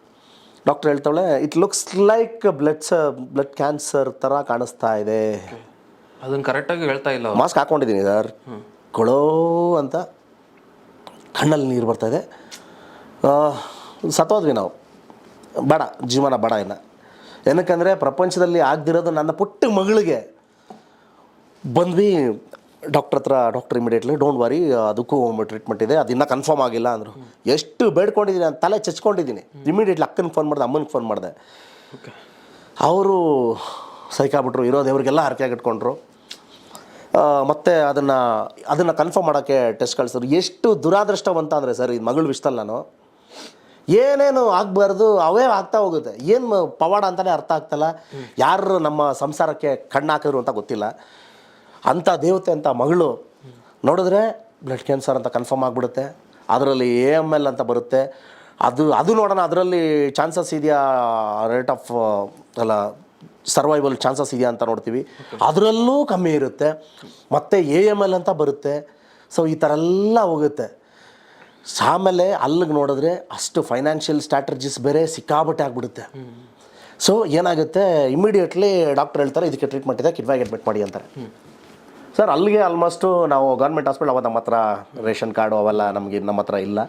ಡಾಕ್ಟರ್ ಹೇಳ್ತಾಳೆ it looks like blood blood cancer ಥರ ಕಾಣಿಸ್ತಾ ಇದೆ.
ಅದನ್ನು ಕರೆಕ್ಟಾಗಿ ಹೇಳ್ತಾ ಇಲ್ಲ
ಮಾಸ್ಕ್ ಹಾಕ್ಕೊಂಡಿದ್ದೀನಿ ಸರ್. ಕೊಳೋ ಅಂತ ಕಣ್ಣಲ್ಲಿ ನೀರು ಬರ್ತಾ ಇದೆ. ಆ, ಸತ್ತೋದ್ವಿ ನಾವು. ಬೇಡ ಜೀವನ ಬೇಡ ಇನ್ನು. ಏನಕ್ಕಂದರೆ ಪ್ರಪಂಚದಲ್ಲಿ ಆಗದಿರೋದು ನನ್ನ ಪುಟ್ಟ ಮಗಳಿಗೆ. ಬಂದ್ವಿ ಡಾಕ್ಟ್ರ್ ಹತ್ರ ಡಾಕ್ಟರ್ ಇಮಿಡಿಯೇಟ್ಲಿ ಡೋಂಟ್ ವರಿ ಅದಕ್ಕೂ ಟ್ರೀಟ್ಮೆಂಟ್ ಇದೆ ಅದು ಇನ್ನೂ ಕನ್ಫರ್ಮ್ ಆಗಿಲ್ಲ ಅಂದರು. ಎಷ್ಟು ಬೇಡ್ಕೊಂಡಿದ್ದೀನಿ ನಾನು ತಲೆ ಚಚ್ಕೊಂಡಿದ್ದೀನಿ ಇಮಿಡಿಯೇಟ್ಲಿ ಅಕ್ಕನಿಗೆ ಫೋನ್ ಮಾಡಿದೆ ಅಮ್ಮನಿಗೆ ಫೋನ್ ಮಾಡಿದೆ.
ಓಕೆ
ಅವರು ಸೈಕಾಬಿಟ್ರು ಇರೋ ದೇವ್ರಿಗೆಲ್ಲ ಹರಕೆ ಇಟ್ಕೊಂಡ್ರು ಮತ್ತು ಅದನ್ನು ಅದನ್ನು ಕನ್ಫರ್ಮ್ ಮಾಡೋಕ್ಕೆ ಟೆಸ್ಟ್ ಕಳಿಸಿದ್ರು. ಎಷ್ಟು ದುರಾದೃಷ್ಟವಂತ ಅಂದರೆ ಸರ್ ಇದು ಮಗಳು ವಿಷಯದಲ್ಲಿ ನಾನು. ಏನೇನು ಆಗಬಾರ್ದು ಅವೇ ಆಗ್ತಾ ಹೋಗುತ್ತೆ. ಏನು ಪವಾಡ ಅಂತಲೇ ಅರ್ಥ ಆಗ್ತಲ್ಲ? ಯಾರು ನಮ್ಮ ಸಂಸಾರಕ್ಕೆ ಕಣ್ಣು ಹಾಕಿದ್ರು ಅಂತ ಗೊತ್ತಿಲ್ಲ. ಅಂಥ ದೇವತೆ ಅಂತ ಮಗಳು ನೋಡಿದ್ರೆ ಬ್ಲಡ್ ಕ್ಯಾನ್ಸರ್ ಅಂತ ಕನ್ಫರ್ಮ್ ಆಗಿಬಿಡುತ್ತೆ. ಅದರಲ್ಲಿ ಎ ಎಂ ಎಲ್ ಅಂತ ಬರುತ್ತೆ. ಅದು ಅದು ನೋಡೋಣ, ಅದರಲ್ಲಿ ಚಾನ್ಸಸ್ ಇದೆಯಾ? ರೇಟ್ ಆಫ್ ಅಲ್ಲ ಸರ್ವೈವಲ್ ಚಾನ್ಸಸ್ ಇದೆಯಾ ಅಂತ ನೋಡ್ತೀವಿ. ಅದರಲ್ಲೂ ಕಮ್ಮಿ ಇರುತ್ತೆ. ಮತ್ತು ಎ ಎಂ ಎಲ್ ಅಂತ ಬರುತ್ತೆ. ಸೊ ಈ ಥರ ಎಲ್ಲ ಹೋಗುತ್ತೆ. ಆಮೇಲೆ ಅಲ್ಲಿಗೆ ನೋಡಿದ್ರೆ ಅಷ್ಟು ಫೈನಾನ್ಷಿಯಲ್ ಸ್ಟ್ರಾಟಜಿಸ್ ಬೇರೆ ಸಿಕ್ಕಾಬಟ್ಟೆ ಆಗಿಬಿಡುತ್ತೆ. ಸೊ ಏನಾಗುತ್ತೆ? ಇಮಿಡಿಯೇಟ್ಲಿ ಡಾಕ್ಟರ್ ಹೇಳ್ತಾರೆ ಇದಕ್ಕೆ ಟ್ರೀಟ್ಮೆಂಟ್ ಇದೆ ಕಿಡ್ವಾಗ್ ಅಡ್ಮಿಟ್ ಮಾಡಿ ಅಂತಾರೆ. ಸರ್ ಅಲ್ಲಿಗೆ ಆಲ್ಮೋಸ್ಟು ನಾವು ಗೌರ್ಮೆಂಟ್ ಹಾಸ್ಪಿಟಲ್ ಅವಾಗ ನಮ್ಮ ಹತ್ರ ರೇಷನ್ ಕಾರ್ಡು ಅವೆಲ್ಲ ನಮಗೆ ನಮ್ಮ ಹತ್ರ ಇಲ್ಲ.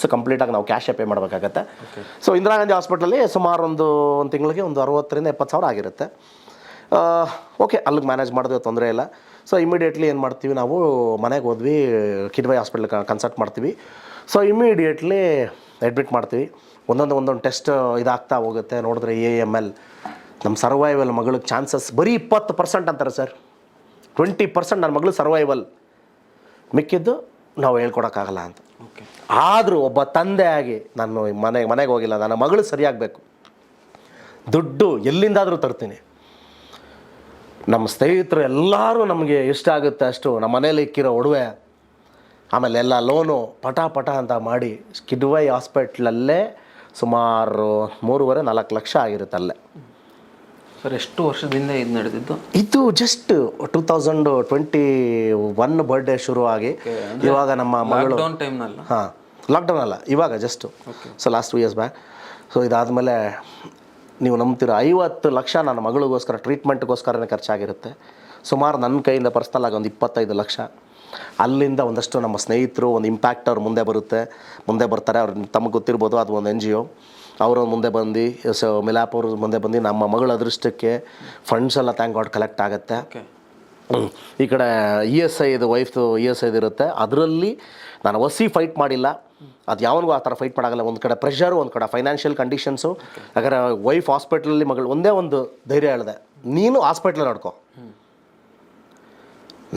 ಸೊ ಕಂಪ್ಲೀಟಾಗಿ ನಾವು ಕ್ಯಾಶೇ ಪೇ ಮಾಡಬೇಕಾಗತ್ತೆ. ಸೊ ಇಂದಿರಾ ಗಾಂಧಿ ಹಾಸ್ಪಿಟಲಲ್ಲಿ ಸುಮಾರು ಒಂದು ಒಂದು ತಿಂಗಳಿಗೆ ಒಂದು ಅರವತ್ತರಿಂದ ಎಪ್ಪತ್ತು ಸಾವಿರ ಆಗಿರುತ್ತೆ. ಓಕೆ ಅಲ್ಲಿಗೆ ಮ್ಯಾನೇಜ್ ಮಾಡಿದ್ರೆ ತೊಂದರೆ ಇಲ್ಲ. ಸೊ ಇಮಿಡಿಯೇಟ್ಲಿ ಏನು ಮಾಡ್ತೀವಿ ನಾವು ಮನೆಗೆ ಹೋದ್ವಿ ಕಿಡ್ವೈ ಹಾಸ್ಪಿಟ್ಲ್ ಕನ್ಸಲ್ಟ್ ಮಾಡ್ತೀವಿ. ಸೊ ಇಮಿಡಿಯೇಟ್ಲಿ ಅಡ್ಮಿಟ್ ಮಾಡ್ತೀವಿ. ಒಂದೊಂದು ಒಂದೊಂದು ಟೆಸ್ಟ್ ಇದಾಗ್ತಾ ಹೋಗುತ್ತೆ. ನೋಡಿದ್ರೆ ಎ ಎಂ ಎಲ್ ನಮ್ಮ ಸರ್ವೈವಲ್ ಮಗಳಿಗೆ ಚಾನ್ಸಸ್ ಬರೀ ಇಪ್ಪತ್ತು ಪರ್ಸೆಂಟ್ ಅಂತಾರೆ ಸರ್ ಟ್ವೆಂಟಿ ಪರ್ಸೆಂಟ್ ನನ್ನ ಮಗಳು ಸರ್ವೈವಲ್ ಮಿಕ್ಕಿದ್ದು ನಾವು ಹೇಳ್ಕೊಡೋಕ್ಕಾಗಲ್ಲ ಅಂತ.
ಓಕೆ
ಆದರೂ ಒಬ್ಬ ತಂದೆ ಆಗಿ ನಾನು ಮನೆಗೆ ಮನೆಗೆ ಹೋಗಿಲ್ಲ. ನನ್ನ ಮಗಳು ಸರಿಯಾಗಬೇಕು. ದುಡ್ಡು ಎಲ್ಲಿಂದಾದರೂ ತರ್ತೀನಿ. ನಮ್ಮ ಸ್ನೇಹಿತರು ಎಲ್ಲರೂ ನಮಗೆ ಇಷ್ಟ ಆಗುತ್ತೆ ಅಷ್ಟು. ನಮ್ಮ ಮನೇಲಿ ಇಕ್ಕಿರೋ ಒಡವೆ ಆಮೇಲೆ ಎಲ್ಲ ಲೋನು ಪಟ ಪಟ ಅಂತ ಮಾಡಿ ಕಿಡ್ವೈ ಹಾಸ್ಪಿಟ್ಲಲ್ಲೇ ಸುಮಾರು ಮೂರುವರೆ ನಾಲ್ಕು ಲಕ್ಷ ಆಗಿರುತ್ತೆ ಅಲ್ಲೇ.
ಸರ್ ಎಷ್ಟು ವರ್ಷದಿಂದ ಇದು ನಡೆದಿದ್ದು?
ಇದು just two thousand twenty one birthday ಶುರುವಾಗಿ ಇವಾಗ ನಮ್ಮ ಮಗಳು
ಟೈಮ್ನಲ್ಲ
ಹಾಂ ಲಾಕ್ಡೌನ್ ಅಲ್ಲ ಇವಾಗ just so last two years back so ಇದಾದಮೇಲೆ ನೀವು ನಂಬ್ತೀರ ಐವತ್ತು ಲಕ್ಷ ನನ್ನ ಮಗಳಿಗೋಸ್ಕರ ಟ್ರೀಟ್ಮೆಂಟ್ಗೋಸ್ಕರನೇ ಖರ್ಚಾಗಿರುತ್ತೆ. ಸುಮಾರು ನನ್ನ ಕೈಯಿಂದ ಪರ್ಸ್ನಲ್ ಆಗಿ ಒಂದು ಇಪ್ಪತ್ತೈದು ಲಕ್ಷ. ಅಲ್ಲಿಂದ ಒಂದಷ್ಟು ನಮ್ಮ ಸ್ನೇಹಿತರು ಒಂದು ಇಂಪ್ಯಾಕ್ಟ್ ಅವ್ರು ಮುಂದೆ ಬರುತ್ತೆ. ಮುಂದೆ ಬರ್ತಾರೆ ಅವ್ರು ತಮಗೆ ಗೊತ್ತಿರ್ಬೋದು ಅದು ಒಂದು ಎನ್ ಜಿ ಒ ಅವರು ಮುಂದೆ ಬಂದು ಸೊ ಮಿಲಾಪ್ ಅವರು ಮುಂದೆ ಬಂದು ನಮ್ಮ ಮಗಳ ಅದೃಷ್ಟಕ್ಕೆ ಫಂಡ್ಸ್ ಎಲ್ಲ ಥ್ಯಾಂಕ್ ಗಾಡ್ ಕಲೆಕ್ಟ್ ಆಗುತ್ತೆ. ಈ ಕಡೆ ಇ ಎಸ್ ಐ ಇದು ವೈಫ್ ಇ ಎಸ್ ಐದು ಇರುತ್ತೆ. ಅದರಲ್ಲಿ ನಾನು ಒಸಿ ಫೈಟ್ ಮಾಡಿಲ್ಲ. ಅದು ಯಾವನಿಗೂ ಆ ಥರ ಫೈಟ್ ಮಾಡೋಲ್ಲ ಒಂದು ಕಡೆ ಪ್ರೆಷರು ಒಂದು ಕಡೆ ಫೈನಾನ್ಷಿಯಲ್ ಕಂಡೀಷನ್ಸು ಯಾಕಂದರೆ ವೈಫ್ ಹಾಸ್ಪಿಟ್ಲಲ್ಲಿ ಮಗಳು ಒಂದೇ ಒಂದು ಧೈರ್ಯ ಹೇಳಿದೆ. ನೀನು ಹಾಸ್ಪಿಟ್ಲಲ್ಲಿ ನೋಡ್ಕೊ.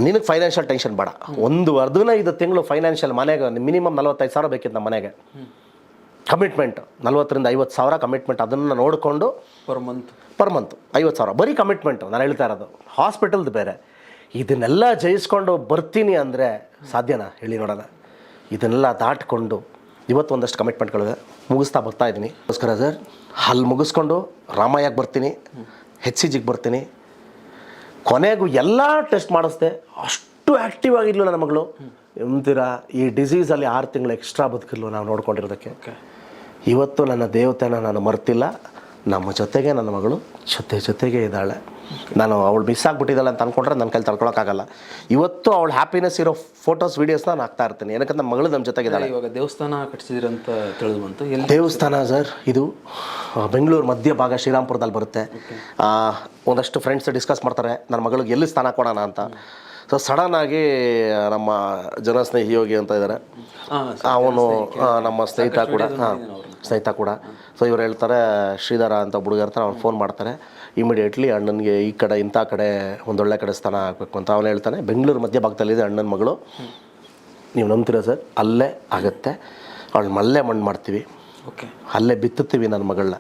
ನಿನಗೆ ಫೈನಾನ್ಷಿಯಲ್ ಟೆನ್ಷನ್ ಬೇಡ. ಒಂದು ಹದಿನೈದು ತಿಂಗಳು ಫೈನಾನ್ಷಿಯಲ್ ಮನೆಗೆ ಮಿನಿಮಮ್ ನಲ್ವತ್ತೈದು ಸಾವಿರ ಬೇಕಿತ್ತು ನಮ್ಮ ಮನೆಗೆ. ಕಮಿಟ್ಮೆಂಟ್ ನಲ್ವತ್ತರಿಂದ ಐವತ್ತು ಸಾವಿರ ಕಮಿಟ್ಮೆಂಟ್ ಅದನ್ನು ನೋಡಿಕೊಂಡು
ಪರ್ ಮಂತ್
ಪರ್ ಮಂತ್ ಐವತ್ತು ಸಾವಿರ. ಬರೀ ಕಮಿಟ್ಮೆಂಟ್ ನಾನು ಹೇಳ್ತಾ ಇರೋದು. ಹಾಸ್ಪಿಟಲ್ದು ಬೇರೆ. ಇದನ್ನೆಲ್ಲ ಜಯಿಸ್ಕೊಂಡು ಬರ್ತೀನಿ ಅಂದರೆ ಸಾಧ್ಯನಾ? ಹೇಳಿ ನೋಡೋಣ. ಇದನ್ನೆಲ್ಲ ದಾಟ್ಕೊಂಡು ಇವತ್ತು ಒಂದಷ್ಟು ಕಮಿಟ್ಮೆಂಟ್ಗಳಿದೆ ಮುಗಿಸ್ತಾ ಬರ್ತಾ ಇದ್ದೀನಿ. ನಮಸ್ಕಾರ ಸರ್ ಅಲ್ಲಿ ಮುಗಿಸ್ಕೊಂಡು ರಾಮಯ್ಯಗೆ ಬರ್ತೀನಿ. ಹೆಚ್ ಸಿ ಜಿಗೆ ಬರ್ತೀನಿ. ಕೊನೆಗೂ ಎಲ್ಲ ಟೆಸ್ಟ್ ಮಾಡಿಸ್ದೆ. ಅಷ್ಟು ಆ್ಯಕ್ಟಿವ್ ಆಗಿದ್ಲು ನನ್ನ ಮಗಳು. ಎಂತೀರಾ ಈ ಡಿಸೀಸಲ್ಲಿ ಆರು ತಿಂಗಳು ಎಕ್ಸ್ಟ್ರಾ ಬದುಕಿದ್ಲು ನಾವು ನೋಡ್ಕೊಂಡಿರೋದಕ್ಕೆ. ಇವತ್ತು ನನ್ನ ದೇವತೆನ ನಾನು ಮರ್ತಿಲ್ಲ. ನಮ್ಮ ಜೊತೆಗೆ ನನ್ನ ಮಗಳು ಜೊತೆ ಜೊತೆಗೆ ಇದ್ದಾಳೆ. ನಾನು ಅವಳು ಮಿಸ್ ಆಗಿಬಿಟ್ಟಿದ್ದಾಳೆ ಅಂತ ಅಂದ್ಕೊಂಡ್ರೆ ನನ್ನ ಕೈಲಿ ತಡ್ಕೊಳಕ್ಕಾಗಲ್ಲ. ಇವತ್ತು ಅವಳು ಹ್ಯಾಪಿನೆಸ್ ಇರೋ ಫೋಟೋಸ್ ವೀಡಿಯೋಸ್ನ ನಾನು ಹಾಕ್ತಾ ಇರ್ತೀನಿ. ನಮ್ಮ ಮಗಳು ನಮ್ಮ ಜೊತೆಗಿದ್ದಾಳೆ.
ಇವಾಗ ದೇವಸ್ಥಾನ ಕಟ್ಟಿಸಿದಿರಂತ ತಿಳಿದು ಬಂತು ಎಲ್ಲಿ
ದೇವಸ್ಥಾನ ಸರ್ ಇದು ಬೆಂಗಳೂರು ಮಧ್ಯ ಭಾಗ ಶ್ರೀರಾಮ್ಪುರದಲ್ಲಿ ಬರುತ್ತೆ. ಒಂದಷ್ಟು ಫ್ರೆಂಡ್ಸ್ ಡಿಸ್ಕಸ್ ಮಾಡ್ತಾರೆ. ನನ್ನ ಮಗಳಿಗೆ ಎಲ್ಲಿ ಸ್ಥಾನ ಕೊಡೋಣ ಅಂತ. ಸೊ ಸಡನ್ ಆಗಿ ನಮ್ಮ ಜನಸ್ನೇಹಿ ಯೋಗಿ ಅಂತ ಇದ್ದಾರೆ. ಅವನು ನಮ್ಮ ಸ್ನೇಹಿತ ಕೂಡ ಹಾಂ ಸ್ನೇಹಿತ ಕೂಡ. ಸೊ ಇವ್ರು ಹೇಳ್ತಾರೆ ಶ್ರೀಧರ ಅಂತ ಹುಡುಗ ಇರ್ತಾರೆ ಅವ್ನು ಫೋನ್ ಮಾಡ್ತಾರೆ. ಇಮಿಡಿಯೇಟ್ಲಿ ಅಣ್ಣನಿಗೆ ಈ ಕಡೆ ಇಂಥ ಕಡೆ ಒಂದೊಳ್ಳೆ ಕಡೆ ಸ್ಥಾನ ಆಗಬೇಕು ಅಂತ ಅವನು ಹೇಳ್ತಾನೆ. ಬೆಂಗಳೂರು ಮಧ್ಯ ಭಾಗದಲ್ಲಿದೆ ಅಣ್ಣನ ಮಗಳು. ನೀವು ನಂಬ್ತೀರಾ ಸರ್? ಅಲ್ಲೇ ಆಗುತ್ತೆ. ಅವಳು ಮಲ್ಲೇ ಮಣ್ಣು ಮಾಡ್ತೀವಿ.
ಓಕೆ.
ಅಲ್ಲೇ ಬಿತ್ತುತ್ತೀವಿ ನನ್ನ ಮಗಳನ್ನ.